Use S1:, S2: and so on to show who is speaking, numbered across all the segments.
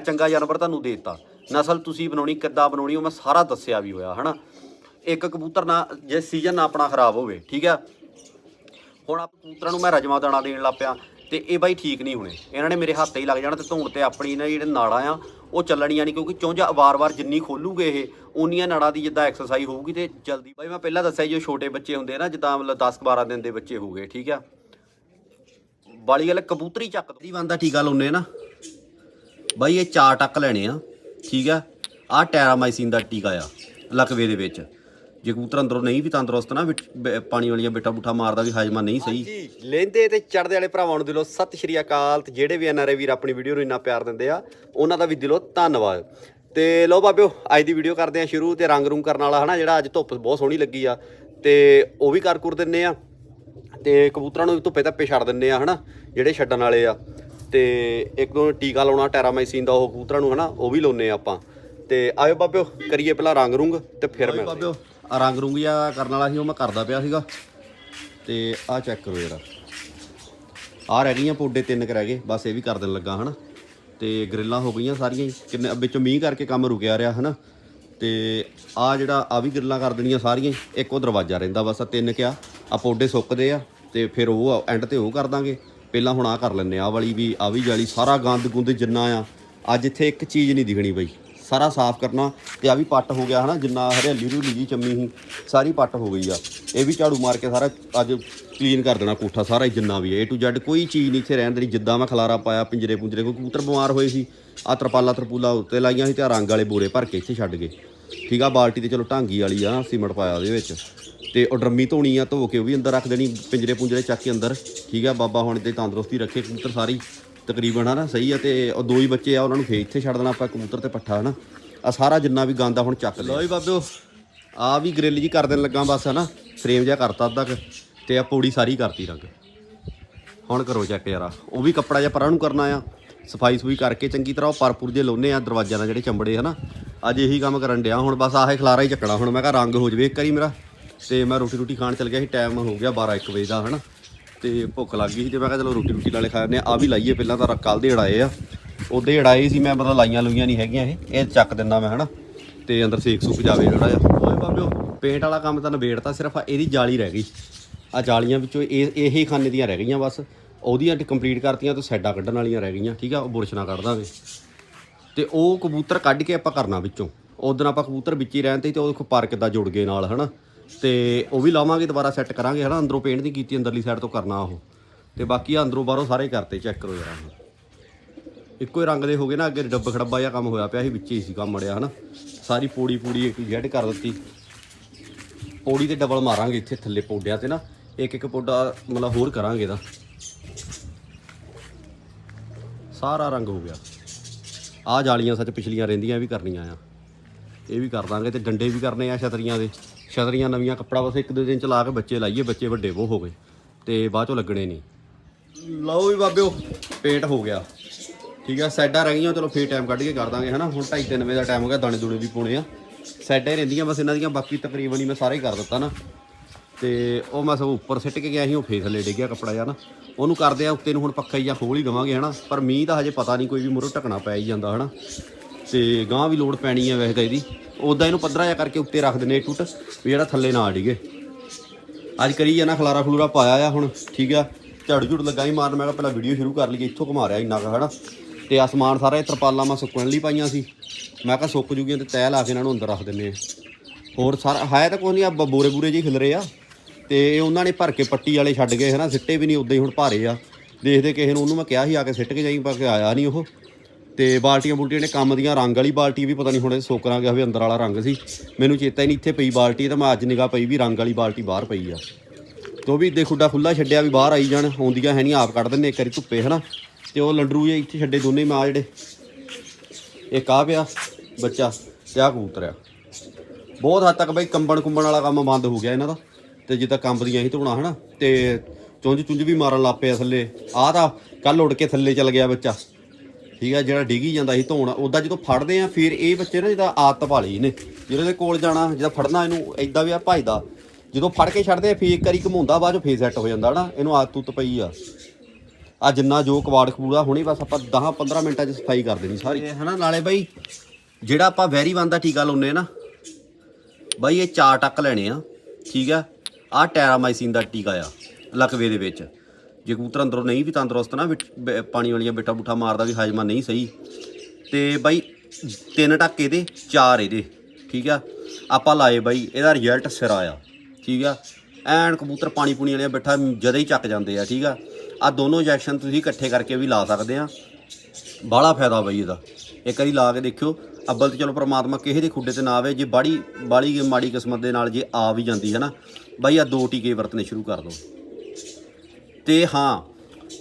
S1: ਚੰਗਾ ਜਾਨਵਰ ਤੁਹਾਨੂੰ ਦੇ ਦਿੱਤਾ। ਨਸਲ ਤੁਸੀਂ ਬਣਾਉਣੀ, ਕਿੱਦਾਂ ਬਣਾਉਣੀ, ਉਹ ਮੈਂ ਸਾਰਾ ਦੱਸਿਆ ਵੀ ਹੋਇਆ, ਹਨਾ? ਇੱਕ ਕਬੂਤਰ ਨਾ, ਜੇ ਸੀਜ਼ਨ ਨਾ ਆਪਣਾ ਖਰਾਬ ਹੋਵੇ, ਠੀਕ ਆ? ਹੁਣ ਆ ਕਬੂਤਰਾਂ ਨੂੰ ਮੈਂ ਰਜਮਾ ਦਾਣਾ ਦੇਣ ਲੱਗ ਪਿਆ, ਤੇ ਇਹ ਬਾਈ ਠੀਕ ਨਹੀਂ ਹੋਣੇ। ਇਹਨਾਂ ਨੇ ਮੇਰੇ ਹੱਥ ਹੀ ਲੱਗ ਜਾਣਾ ਤੇ ਧੌਣ ਤੇ ਆਪਣੀ ਨਾ ਜਿਹੜੇ ਨਾੜਾਂ ਆ, ਉਹ ਚੱਲਣੀਆਂ ਨਹੀਂ, ਕਿਉਂਕਿ ਚੁੰਝ ਵਾਰ-ਵਾਰ ਜਿੰਨੀ ਖੋਲੂਗੇ ਇਹ, ਉਨੀਆਂ ਨਾੜਾਂ ਦੀ ਜਿੱਦਾਂ ਐਕਸਰਸਾਈਜ਼ ਹੋਊਗੀ ਤੇ ਜਲਦੀ ਬਾਈ, ਮੈਂ ਪਹਿਲਾਂ ਦੱਸਿਆ ਜੀ ਜੋ ਛੋਟੇ ਬੱਚੇ ਹੁੰਦੇ ਨਾ, ਜਿੱਦਾਂ ਮਤਲਬ 10-12 ਦਿਨ ਦੇ ਬੱਚੇ ਹੋਗੇ ਠੀਕ ਆ? ਵਾਲੀ ਗੱਲ ਕਬੂਤਰੀ ਚੱਕ ਦੀ। ਬੰਦਾ ਟੀਕਾ ਲਾਉਨੇ ਨਾ। ਬਾਈ, ਇਹ ਚਾਰ ਟੱਕ ਲੈਣੇ ਆ, ਠੀਕ ਆ? ਆਹ ਟੈਰਾਮਾਈਸਿਨ ਦਾ ਟੀਕਾ ਆ, ਲਕਵੇ ਦੇ ਵਿੱਚ। ਜੇ ਕਬੂਤਰ ਅੰਦਰੋਂ ਨਹੀਂ ਵੀ ਤੰਦਰੁਸਤ ਨਾ, ਵਿੱਚ ਬ- ਪਾਣੀ ਵਾਲੀਆਂ ਬੇਟਾ ਬੂਠਾ ਮਾਰਦਾ ਵੀ ਹਾਜਮਾ ਨਹੀਂ ਸਹੀ। ਲੈਂਦੇ ਤੇ ਚੜਦੇ ਵਾਲੇ ਭਰਾਵਾਂ ਨੂੰ ਦਿਲੋਂ ਸਤਿ ਸ਼੍ਰੀ ਅਕਾਲ ਤੇ ਜਿਹੜੇ ਵੀ ਐਨਆਰਏ ਵੀਰ ਆਪਣੀ ਵੀਡੀਓ ਨੂੰ ਇੰਨਾ ਪਿਆਰ ਦਿੰਦੇ ਆ, ਉਹਨਾਂ ਦਾ ਵੀ ਦਿਲੋਂ ਧੰਨਵਾਦ। ਤੇ ਲੋ ਬਾਬਿਓ, ਅੱਜ ਦੀ ਵੀਡੀਓ ਕਰਦੇ ਆ ਸ਼ੁਰੂ ਤੇ ਰੰਗ ਰੂੰਗ ਕਰਨ ਵਾਲਾ ਹਨਾ, ਜਿਹੜਾ ਅੱਜ ਧੁੱਪ ਬਹੁਤ ਸੋਹਣੀ ਲੱਗੀ ਆ, ਤੇ ਉਹ ਵੀ ਕਰ ਕੁਰ ਦਿੰਨੇ ਆ। ਤੇ ਕਬੂਤਰਾਂ ਨੂੰ ਵੀ ਧੁੱਪੇ ਧੱਪੇ ਛੱਡ ਦਿੰਨੇ ਆ ਹਨਾ, ਜਿਹੜੇ ਛੱਡਣ ਵਾਲੇ ਆ। ਤੇ ਇੱਕ ਦੋ ਟੀਕਾ ਲਾਉਣਾ ਟੈਰਾਮਾਈਸਿਨ ਦਾ ਉਹ ਕਬੂਤਰਾਂ ਨੂੰ ਹਨਾ ਉਹ ਵੀ ਲਾਉਨੇ ਆਪਾਂ। ਤੇ ਆਇਓ ਬਾਬਿਓ ਕਰੀਏ ਪਹਿਲਾਂ ਰੰਗ ਰੁੰਗ ਤੇ ਫਿਰ ਮੈਂ ਬਾਬਿਓ ਆ ਰੰਗ ਰੁੰਗ ਜਾਂ ਕਰਨ ਵਾਲਾ ਸੀ ਉਹ ਮੈਂ ਕਰਦਾ ਪਿਆ ਸੀਗਾ। ਤੇ ਆ ਚੈੱਕ ਕਰੋ ਜਰਾ। ਆ ਰਹਿ ਗਈਆਂ ਪੋਡੇ ਤਿੰਨ ਕੁ ਰਹਿ ਗਏ ਬਸ ਇਹ ਵੀ ਕਰ ਦੇਣ ਲੱਗਾ ਹਨਾ। ਤੇ ਗ੍ਰਿਲਾਂ ਹੋ ਗਈਆਂ ਸਾਰੀਆਂ ਹੀ। ਕਿੰਨੇ ਵਿੱਚੋਂ ਮੀਂਹ ਕਰਕੇ ਕੰਮ ਰੁਕਿਆ ਰਿਹਾ ਹਨਾ। ਤੇ ਆ ਜਿਹੜਾ ਆ ਵੀ ਗ੍ਰਿਲਾਂ ਕਰ ਦੇਣੀਆਂ ਸਾਰੀਆਂ। ਇੱਕ ਉਹ ਦਰਵਾਜ਼ਾ ਰਹਿੰਦਾ ਬਸ ਆ ਤਿੰਨ ਕਿਆ ਆ ਪੋਡੇ ਸੁੱਕਦੇ ਆ ਤੇ ਫਿਰ ਉਹ ਐਂਡ ਤੇ ਉਹ ਕਰ ਦਾਂਗੇ। ਪਹਿਲਾਂ ਹੁਣ ਆ ਕਰ ਲੈਨੇ ਆ ਵਾਲੀ ਵੀ ਆ ਵੀ ਜਾਲੀ ਸਾਰਾ ਗੰਦ ਗੁੰਦ ਜਿੰਨਾ ਆ, ਅੱਜ ਇੱਥੇ ਇੱਕ ਚੀਜ਼ ਨਹੀਂ ਦਿਖਣੀ ਬਈ। ਸਾਰਾ ਸਾਫ਼ ਕਰਨਾ ਤੇ ਆ ਵੀ ਪੱਟ ਹੋ ਗਿਆ ਹਨਾ, ਜਿੰਨਾ ਹਰਿਆਲੀ ਰੂਲੀ ਜੀ ਚੰਮੀ ਸੀ, ਸਾਰੀ ਪੱਟ ਹੋ ਗਈ ਆ। ਇਹ ਵੀ ਝਾੜੂ ਮਾਰ ਕੇ ਸਾਰਾ ਅੱਜ ਕਲੀਨ ਕਰ ਦੇਣਾ ਕੋਠਾ ਸਾਰਾ ਹੀ ਜਿੰਨਾ ਵੀ ਹੈ A to Z ਕੋਈ ਚੀਜ਼ ਨਹੀਂ ਇੱਥੇ ਰਹਿਣ ਦੇਣੀ, ਜਿੱਦਾਂ ਮੈਂ ਖਲਾਰਾ ਪਾਇਆ, ਪਿੰਜਰੇ ਪੁੰਜਰੇ, ਕੋਈ ਕਬੂਤਰ ਬਿਮਾਰ ਹੋਏ ਸੀ ਆ ਤਰਪਾਲਾ ਤਰਪੂਲਾ ਉੱਤੇ ਲਾਈਆਂ ਸੀ ਤੇ ਰੰਗ ਵਾਲੇ ਬੋਰੇ ਭਰ ਕੇ ਇੱਥੇ ਛੱਡ ਗਏ। ਠੀਕ ਆ, ਬਾਲਟੀ ਤੇ ਚਲੋ ਢਾਂਗੀ ਵਾਲੀ ਆ, ਸੀਮਟ ਪਾਇਆ ਉਹਦੇ ਵਿੱਚ। ਤੇ ਉਹ ਡਰਮੀ ਧੋਣੀ ਆ, ਧੋ ਕੇ ਉਹ ਵੀ ਅੰਦਰ ਰੱਖ ਦੇਣੀ, ਪਿੰਜਰੇ ਪੁੰਜਰੇ ਚੱਕ ਕੇ ਅੰਦਰ। ਠੀਕ ਆ, ਬਾਬਾ ਹੁਣ ਤੇ ਤੰਦਰੁਸਤੀ ਰੱਖੇ ਕਬੂਤਰ ਸਾਰੀ। ਤਕਰੀਬਨ ਹਨਾ, ਸਹੀ ਆ ਤੇ ਉਹ ਦੋ ਹੀ ਬੱਚੇ ਆ, ਉਹਨਾਂ ਨੂੰ ਫੇਰ ਇੱਥੇ ਛੱਡ ਦੇਣਾ ਆਪਾਂ ਕਬੂਤਰ ਤੇ ਪੱਠਾ, ਹਨਾ। ਆ ਸਾਰਾ ਜਿੰਨਾ ਵੀ ਗੰਦ ਹੁਣ ਚੱਕ ਲਿਆ। ਲਓ ਜੀ ਬਾਬਿਓ ਆ ਵੀ ਗ੍ਰਿਲ ਜੀ ਕਰ ਦੇਣ ਲੱਗਾ ਬਸ, ਹਨਾ। ਫਰੇਮ ਜਿਹਾ ਕਰਤਾ ਅੱਧਾ ਕੁ, ਤੇ ਆ ਪੌੜੀ ਸਾਰੀ ਕਰਤੀ ਰੰਗ। ਹੁਣ ਕਰੋ ਚੈੱਕ ਯਾਰਾ ਉਹ ਵੀ ਕੱਪੜਾ ਜਿਹਾ ਪਰਾਂ ਨੂੰ ਕਰਨਾ ਆ। ਸਫ਼ਾਈ ਸੁਈ ਕਰਕੇ ਚੰਗੀ ਤਰ੍ਹਾਂ ਉਹ ਪਰਪੁਰ ਜੇ ਲਾਉਨੇ ਆ, ਦਰਵਾਜ਼ਿਆਂ ਨਾਲ ਜਿਹੜੇ ਚੰਬੜੇ, ਹਨਾ। ਅੱਜ ਇਹੀ ਕੰਮ ਕਰਨ ਡਿਆ, ਹੁਣ ਬਸ ਆਹੇ ਖਲਾਰਾ ਹੀ ਚੱਕਣਾ। ਹੁਣ ਮੈਂ ਕਿਹਾ ਰੰਗ ਹੋ ਜਵੇ ਇੱਕ ਵਾਰੀ ਮੇਰਾ। ਤੇ ਮੈਂ ਰੋਟੀ ਰੋਟੀ ਖਾਣ ਚੱਲ ਗਿਆ ਸੀ ਟਾਈਮ ਹੋ ਗਿਆ 12 1 ਵਜੇ ਦਾ, ਹਨਾ? ਤੇ ਭੁੱਖ ਲੱਗ ਗਈ ਸੀ ਤੇ ਮੈਂ ਕਿਹਾ ਚਲੋ ਰੋਟੀ ਰੋਟੀ ਨਾਲੇ ਖਾ ਲੈਂਦੇ ਆ ਆ ਵੀ ਲਾਈਏ, ਪਹਿਲਾਂ ਤਾਂ ਕੱਲ ਦੇ ਅੜਾਏ ਆ। ਉਹਦੇ ਅੜਾਏ ਸੀ, ਮੈਂ ਮਤਲਬ ਲਾਈਆਂ ਲੁਈਆਂ ਨਹੀਂ ਹੈਗੀਆਂ ਇਹ। ਇਹ ਚੱਕ ਦਿੰਦਾ ਮੈਂ, ਹਨਾ? ਤੇ ਅੰਦਰ ਸੇਕ ਸੁੱਕ ਜਾਵੇ ਜਿਹੜਾ ਆ ਓਏ ਬਾਬਿਓ, ਪੇਂਟ ਵਾਲਾ ਕੰਮ ਤਾਂ ਨਿਬੇੜਤਾ, ਸਿਰਫ ਇਹਦੀ ਜਾਲੀ ਰਹਿ ਗਈ। ਆ ਜਾਲੀਆਂ ਵਿੱਚੋਂ ਇਹ, ਇਹੀ ਖਾਨੇ ਦੀਆਂ ਰਹਿ ਗਈਆਂ ਬਸ। ਉਹਦੀਆਂ ਕੰਪਲੀਟ ਕਰਤੀਆਂ ਤੇ ਸਾਈਡਾਂ ਕੱਢਣ ਵਾਲੀਆਂ ਰਹਿ ਗਈਆਂ, ਠੀਕ ਆ? ਉਹ ਬੁਰਸ਼ ਨਾਲ ਕੱਢ ਦਾਂਗੇ। ਤੇ ਉਹ ਕਬੂਤਰ ਕੱਢ ਕੇ ਆਪਾਂ ਕਰਨਾ ਵਿੱਚੋਂ। ਉਦੋਂ ਆਪਾਂ ਕਬੂਤਰ ਵਿੱਚ ਹੀ ਰਹਿਣ ਤੇ ਤੇ ਉਹ ਦੇਖੋ ਪਰ ਕਿੱਦਾਂ ਜੁੜ ਗਏ ਨਾਲ, ਹਨਾ? ਤੇ ਉਹ ਵੀ ਲਾਵਾਂਗੇ, ਦੁਬਾਰਾ ਸੈੱਟ ਕਰਾਂਗੇ, ਹਨਾ? ਅੰਦਰੋਂ ਪੇਂਟ ਨਹੀਂ ਕੀਤੀ, ਅੰਦਰਲੀ ਸਾਈਡ ਤੋਂ ਕਰਨਾ ਉਹ। ਤੇ ਬਾਕੀ ਆ ਅੰਦਰੋਂ ਬਾਹਰੋਂ ਸਾਰੇ ਕਰਤੇ ਚੈੱਕ ਕਰੋ ਜਰਾ। ਇੱਕੋ ਹੀ ਰੰਗ ਦੇ ਹੋ ਗਏ ਨਾ, ਅੱਗੇ ਡੱਬ ਖੜੱਬਾ ਜਿਹਾ ਕੰਮ ਹੋਇਆ ਪਿਆ ਸੀ, ਵਿੱਚ ਹੀ ਸੀ ਕੰਮ ਮੜਿਆ, ਹਨਾ? ਸਾਰੀ ਪੌੜੀ ਪੂੜੀ ਇੱਕ ਜੈਡ ਕਰ ਦਿੱਤੀ। ਪੌੜੀ ਤੇ ਡਬਲ ਮਾਰਾਂਗੇ ਇੱਥੇ, ਥੱਲੇ ਪੌਡਿਆਂ ਤੇ ਨਾ। ਇੱਕ ਇੱਕ ਪੌਡਾ ਮਤਲਬ ਹੋਰ ਕਰਾਂਗੇ ਇਹਦਾ। ਸਾਰਾ ਰੰਗ ਹੋ ਗਿਆ। ਆਹ ਜਾਲੀਆਂ ਸੱਚ ਪਿਛਲੀਆਂ ਰਹਿੰਦੀਆਂ, ਇਹ ਵੀ ਕਰਨੀਆਂ ਆ। ਇਹ ਵੀ ਕਰ ਦਾਂਗੇ ਤੇ ਡੰਡੇ ਵੀ ਕਰਨੇ ਆ ਛਤਰੀਆਂ ਦੇ। ਛਤਰੀਆਂ ਨਵੀਆਂ ਕੱਪੜਾ ਬਸ ਇੱਕ ਦੋ ਦਿਨ ਚਲਾ ਕੇ ਬੱਚੇ ਲਾਈਏ, ਬੱਚੇ ਵੱਡੇ ਬਹੁ ਹੋ ਗਏ। ਤੇ ਬਾਅਦ ਚੋਂ ਲੱਗਣੇ ਨਹੀਂ। ਲਓ ਵੀ ਬਾਬਿਓ, ਪੇਂਟ ਹੋ ਗਿਆ। ਠੀਕ ਆ ਸਾਈਡਾਂ ਰਹਿ ਗਈਆਂ, ਚਲੋ ਫੇਰ ਟਾਈਮ ਕੱਢ ਕੇ ਕਰ ਦਾਂਗੇ, ਹਨਾ? ਹੁਣ 2:30 3 ਵਜੇ ਦਾ ਟਾਈਮ ਹੋ ਗਿਆ, ਦਾਣੇ ਦੂਣੇ ਵੀ ਪਾਉਣੇ ਆ। ਸਾਈਡਾਂ ਹੀ ਰਹਿੰਦੀਆਂ, ਬਸ ਇਹਨਾਂ ਦੀਆਂ, ਬਾਕੀ ਤਕਰੀਬਨ ਹੀ ਮੈਂ ਸਾਰੇ ਹੀ ਕਰ ਦਿੱਤਾ ਨਾ। ਤੇ ਉਹ ਮੈਂ ਸਭ ਉੱਪਰ ਸਿੱਟ ਕੇ ਗਿਆ ਸੀ, ਉਹ ਫੇਸ ਲੈ ਡਿੱਗਿਆ ਕੱਪੜਾ ਜਿਹਾ ਨਾ। ਉਹਨੂੰ ਕਰਦੇ ਆ, ਉੱਤੇ ਨੂੰ ਹੁਣ ਪੱਖਾ ਹੀ ਜਾਂ ਖੋਲ ਹੀ ਦਵਾਂਗੇ, ਹਨਾ? ਪਰ ਮੀਂਹ ਦਾ ਹਜੇ ਪਤਾ ਨਹੀਂ ਕੋਈ ਵੀ ਮੁਰੋ ਢਕਣਾ ਪੈ ਹੀ ਜਾਂਦਾ, ਹਨਾ? ਤੇ ਗਾਂ ਵੀ ਲੋਡ ਪੈਣੀ ਆ ਵੈਸੇ ਤਾਂ ਇਹਦੀ। ਉਦਾਂ ਇਹਨੂੰ ਪੱਧਰਾ ਜਿਹਾ ਕਰਕੇ ਉੱਤੇ ਰੱਖ ਦਿੰਨੇ ਟੁੱਟ, ਵੀ ਜਿਹੜਾ ਥੱਲੇ ਨਾ ਡਿੱਗੇ ਅੱਜ ਕਰੀ ਜਾਣਾ, ਖਲਾਰਾ ਖਲੂਰਾ ਪਾਇਆ ਆ ਹੁਣ, ਠੀਕ ਆ। ਝੜ ਝੁੜ ਲੱਗਾ ਹੀ ਮਾਰਨ, ਮੈਂ ਕਿਹਾ ਪਹਿਲਾਂ ਵੀਡੀਓ ਸ਼ੁਰੂ ਕਰ ਲਈਏ, ਇੱਥੋਂ ਘੁਮਾ ਰਿਆ ਇੰਨਾ ਕੁ, ਹਨਾ। ਤੇ ਆਸਮਾਨ ਸਾਰਾ ਇਹ ਤਰਪਾਲਾਂ ਮੈਂ ਸੁੱਕਣ ਲਈ ਪਾਈਆਂ ਸੀ। ਮੈਂ ਕਿਹਾ ਸੁੱਕ ਜੂਗੀਆਂ ਤੇ ਤੈਅ ਲਾ ਕੇ ਇਹਨਾਂ ਨੂੰ ਅੰਦਰ ਰੱਖ ਦਿੰਨੇ ਆ। ਹੋਰ ਸਾਰਾ, ਹੈ ਤਾਂ ਕੋਈ ਨਹੀਂ ਆ ਬੋਰੇ ਬੂਰੇ ਜਿਹੇ ਖਿਲਰੇ ਆ। ਤੇ ਉਹਨਾਂ ਨੇ ਭਰ ਕੇ ਪੱਟੀ ਵਾਲੇ ਛੱਡ ਗਏ, ਹਨਾ। ਸਿੱਟੇ ਵੀ ਨਹੀਂ ਉਦਾਂ ਹੀ ਹੁਣ ਭਾਰੇ ਆ। ਦੇਖਦੇ ਕਿਸੇ ਨੂੰ, ਉਹਨੂੰ ਮੈਂ ਕਿਹਾ ਸੀ, ਆ ਕੇ ਸਿੱਟ ਕੇ ਜਾਈ, ਪਰ ਕਿ ਆਇਆ ਨਹੀਂ ਉਹ। ਤੇ ਬਾਲਟੀਆਂ ਬੁਲਟੀਆਂ ਨੇ ਕੰਮ ਦੀਆਂ, ਰੰਗ ਵਾਲੀ ਬਾਲਟੀ ਵੀ ਪਤਾ ਨਹੀਂ ਹੁਣ ਇਹ ਸੋਕਰਾਂ ਗਿਆ ਵੀ ਅੰਦਰ ਵਾਲਾ ਰੰਗ ਸੀ। ਮੈਨੂੰ ਚੇਤਾ ਹੀ ਨਹੀਂ ਇੱਥੇ ਪਈ ਬਾਲਟੀ ਤਾਂ ਮੈਂ ਅੱਜ ਨਿਗਾਹ ਪਈ ਵੀ ਰੰਗ ਵਾਲੀ ਬਾਲਟੀ ਬਾਹਰ ਪਈ ਆ। ਤੇ ਉਹ ਵੀ ਦੇ ਖੁੱਡਾ ਖੁੱਲਾ ਛੱਡਿਆ ਵੀ ਬਾਹਰ ਆਈ ਜਾਣ, ਆਉਂਦੀਆਂ ਹੈ ਨਹੀਂ ਆਪ ਕੱਢ ਦਿੰਨੇ ਇੱਕ ਵਾਰੀ ਧੁੱਪੇ, ਹਨਾ। ਤੇ ਉਹ ਲੰਡਰੂ ਜੇ ਇੱਥੇ ਛੱਡੇ ਦੋਨੇ ਮਾਂ ਜਿਹੜੇ। ਇੱਕ ਆ ਪਿਆ, ਬੱਚਾ ਤੇ ਆ ਕਬੂਤਰ ਆ। ਬਹੁਤ ਹੱਦ ਤੱਕ ਬਈ ਕੰਬਣ ਕੁੰਬਣ ਵਾਲਾ ਕੰਮ ਬੰਦ ਹੋ ਗਿਆ ਇਹਨਾਂ ਦਾ। ਤੇ ਜਿੱਦਾਂ ਕੰਬਦੀਆਂ ਹੀ ਧੋਣਾ, ਹਨਾ। ਤੇ ਚੁੰਝ ਚੁੰਝ ਵੀ ਮਾਰਨ ਲੱਗ ਪਿਆ ਥੱਲੇ। ਆਹ ਤਾਂ ਕੱਲ ਉੱਡ ਕੇ ਥੱਲੇ ਚੱਲ ਗਿਆ ਬੱਚਾ। ਠੀਕ ਆ, ਜਿਹੜਾ ਡਿੱਗੀ ਜਾਂਦਾ ਸੀ ਧੋਣ ਉਦਾਂ ਜਦੋਂ ਫੜਦੇ ਆ, ਫਿਰ ਇਹ ਬੱਚੇ ਨਾ ਜਿਹਦਾ ਆਦਤ ਪਾ ਲਈ ਇਹਨੇ ਜਦੋਂ ਦੇ ਕੋਲ ਜਾਣਾ, ਜਿਹਦਾ ਫੜਨਾ ਇਹਨੂੰ ਐਦਾਂ ਵੀ ਆ ਭਜਦਾ ਜਦੋਂ ਫੜ ਕੇ ਛੱਡਦੇ ਆ, ਫੇਰ ਇੱਕ ਵਾਰੀ ਘਮਾਉਂਦਾ, ਬਾਅਦ ਚ ਫੇਰ ਸੈੱਟ ਹੋ ਜਾਂਦਾ ਨਾ ਇਹਨੂੰ ਆਦਤ ਤੁੱਤ ਪਈ ਆ। ਆ ਜਿੰਨਾ ਜੋ ਕਵਾੜ ਕਬੂੜਾ ਹੁਣੇ ਬਸ ਆਪਾਂ 10 15 ਮਿੰਟਾਂ 'ਚ ਸਫ਼ਾਈ ਕਰ ਦੇਣੀ ਸਾਰੀ। ਹੈ ਨਾ ਨਾਲੇ ਬਾਈ, ਜਿਹੜਾ ਆਪਾਂ ਵੈਰੀ ਵਨ ਦਾ ਟੀਕਾ ਲਾਉਨੇ ਨਾ, ਬਾਈ ਇਹ ਚਾਰ ਟੱਕ ਲੈਣੇ ਆ, ਠੀਕ ਆ ਆ ਟੈਰਾਮਾਈਸਿਨ ਦਾ ਟੀਕਾ ਆ ਲਕਵੇ ਦੇ ਵਿੱਚ। ਜੇ ਕਬੂਤਰ ਅੰਦਰੋਂ ਨਹੀਂ ਵੀ ਤੰਦਰੁਸਤ ਨਾ, ਵਿੱਚ ਪਾਣੀ ਵਾਲੀਆਂ ਬੇਟਾ ਬੂਠਾ ਮਾਰਦਾ ਵੀ ਹਾਜਮਾ ਨਹੀਂ ਸਹੀ। ਤੇ ਬਾਈ, ਤਿੰਨ ਟੱਕ ਇਹਦੇ ਚਾਰ ਇਹਦੇ, ਠੀਕ ਆ? ਆਪਾਂ ਲਾਏ ਬਾਈ, ਇਹਦਾ ਰਿਜ਼ਲਟ ਸਿਰਾ ਆ ਠੀਕ ਆ? ਐਨ ਕਬੂਤਰ ਪਾਣੀ ਪੂਣੀ ਵਾਲਿਆਂ ਬੈਠਾ ਜਦੇ ਹੀ ਚੱਕ ਜਾਂਦੇ ਆ, ਠੀਕ ਆ? ਆ ਦੋਨੋਂ ਇੰਜੈਕਸ਼ਨ ਤੁਸੀਂ ਇਕੱਠੇ ਕਰਕੇ ਵੀ ਲਾ ਸਕਦੇ ਆ। ਬਾਹਲਾ ਫਾਇਦਾ ਬਾਈ ਇਹਦਾ। ਇੱਕ ਵਾਰੀ ਲਾ ਕੇ ਦੇਖਿਓ, ਅੱਬਲ ਤੇ ਚਲੋ ਪ੍ਰਮਾਤਮਾ ਕਿਸੇ ਦੇ ਖੁੱਡੇ ਤੇ ਨਾ ਆਵੇ, ਜੇ ਬਾੜੀ ਬਾੜੀ ਮਾੜੀ ਕਿਸਮਤ ਦੇ ਨਾਲ ਜੇ ਆ ਵੀ ਜਾਂਦੀ ਹੈ ਨਾ। ਬਾਈ ਆ ਦੋ ਟੀਕੇ ਵਰਤਨੇ ਸ਼ੁਰੂ ਕਰ ਦਿਓ ਤੇ ਹਾਂ,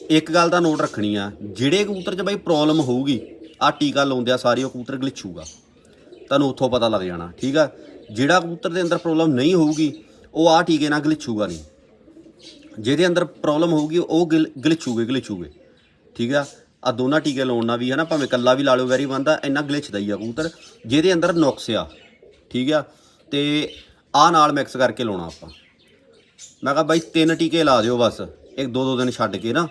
S1: ਇੱਕ ਗੱਲ ਦਾ ਨੋਟ ਰੱਖਣੀ ਆ, ਜਿਹੜੇ ਕਬੂਤਰ 'ਚ ਬਾਈ ਪ੍ਰੋਬਲਮ ਹੋਊਗੀ, ਆ ਟੀਕਾ ਲਾਉਂਦਿਆਂ ਸਾਰੇ ਉਹ ਕਬੂਤਰ ਗਲਿਚੂਗਾ। ਤੁਹਾਨੂੰ ਉੱਥੋਂ ਪਤਾ ਲੱਗ ਜਾਣਾ, ਠੀਕ ਆ? ਜਿਹੜਾ ਕਬੂਤਰ ਦੇ ਅੰਦਰ ਪ੍ਰੋਬਲਮ ਨਹੀਂ ਹੋਊਗੀ, ਉਹ ਆ ਟੀਕੇ ਨਾਲ ਗਲਿਚੂਗਾ ਨਹੀਂ। ਜਿਹਦੇ ਅੰਦਰ ਪ੍ਰੋਬਲਮ ਹੋਊਗੀ, ਉਹ ਗਿਲ- ਗਲਿਚੂਗੇ ਗਲਿਚੂਗੇ, ਠੀਕ ਆ? ਆ ਦੋਨਾਂ ਟੀਕੇ ਲਾਉਣ ਨਾਲ ਵੀ ਹੈ ਨਾ ਭਾਵੇਂ ਕੱਲਾ ਵੀ ਲਾ ਲਿਓ, ਵੈਰੀ ਬੰਦਾ ਇੰਨਾ ਗਲਿਚਦਾ ਹੀ ਆ ਕਬੂਤਰ, ਜਿਹਦੇ ਅੰਦਰ ਨੁਕਸ ਆ, ਠੀਕ ਆ? ਤੇ ਆ ਨਾਲ ਮਿਕਸ ਕਰਕੇ ਲਾਉਣਾ ਆਪਾਂ। ਮੈਂ ਕਿਹਾ ਬਾਈ ਤਿੰਨ ਟੀਕੇ ਲਾ ਦਿਓ ਬਸ। ਇੱਕ ਦੋ ਦੋ ਦਿਨ ਛੱਡ ਕੇ ਨਾ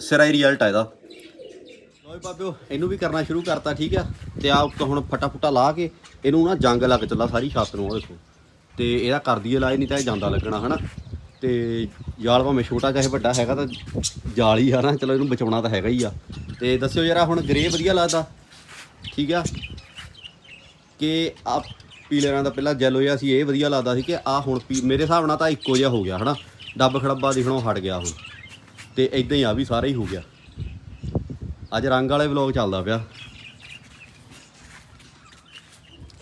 S1: ਸਿਰਾ ਹੀ ਰਿਜ਼ਲਟ ਆ ਇਹਦਾ। ਲੋਈ ਬਾਬਿਓ, ਇਹਨੂੰ ਵੀ ਕਰਨਾ ਸ਼ੁਰੂ ਕਰਤਾ, ਠੀਕ ਆ? ਤੇ ਆ ਉੱਤੋਂ ਹੁਣ ਫਟਾ ਫੁਟਾ ਲਾ ਕੇ ਇਹਨੂੰ ਨਾ ਜੰਗ ਲੱਗ ਚੱਲਾ ਸਾਰੀ ਛੱਤ ਨੂੰ ਉਹ ਦੇਖੋ। ਤੇ ਇਹਦਾ ਕਰਦੀ ਇਲਾਜ, ਨਹੀਂ ਤਾਂ ਇਹ ਜਾਂਦਾ ਲੱਗਣਾ, ਹਨਾ? ਤੇ ਜਾਲ ਭਾਵੇਂ ਛੋਟਾ ਚਾਹੇ ਵੱਡਾ ਹੈਗਾ ਤਾਂ ਜਾਲ ਹੀ ਆ ਨਾ, ਚਲੋ ਇਹਨੂੰ ਬਚਾਉਣਾ ਤਾਂ ਹੈਗਾ ਹੀ ਆ। ਤੇ ਦੱਸਿਓ ਯਾਰ ਹੁਣ ਗ੍ਰੇ ਵਧੀਆ ਲੱਗਦਾ? ਠੀਕ ਆ? ਕਿ ਆ ਪੀਲੇ ਰੰਗ ਦਾ ਪਹਿਲਾਂ ਜੈਲੋ ਜਿਹਾ ਸੀ, ਇਹ ਵਧੀਆ ਲੱਗਦਾ ਸੀ ਕਿ ਆ ਹੁਣ ਪੀ- ਮੇਰੇ ਹਿਸਾਬ ਨਾਲ ਤਾਂ ਇੱਕੋ ਜਿਹਾ ਹੋ ਗਿਆ, ਹਨਾ? ਡੱਬ ਖੜੱਬਾ ਦਿਖਣੋਂ ਹਟ ਗਿਆ ਹੁਣ ਤੇ ਇਦਾਂ ਹੀ ਆ ਵੀ ਸਾਰਾ ਹੀ ਹੋ ਗਿਆ। ਅੱਜ ਰੰਗ ਵਾਲੇ ਵਲੌਗ ਚੱਲਦਾ ਪਿਆ।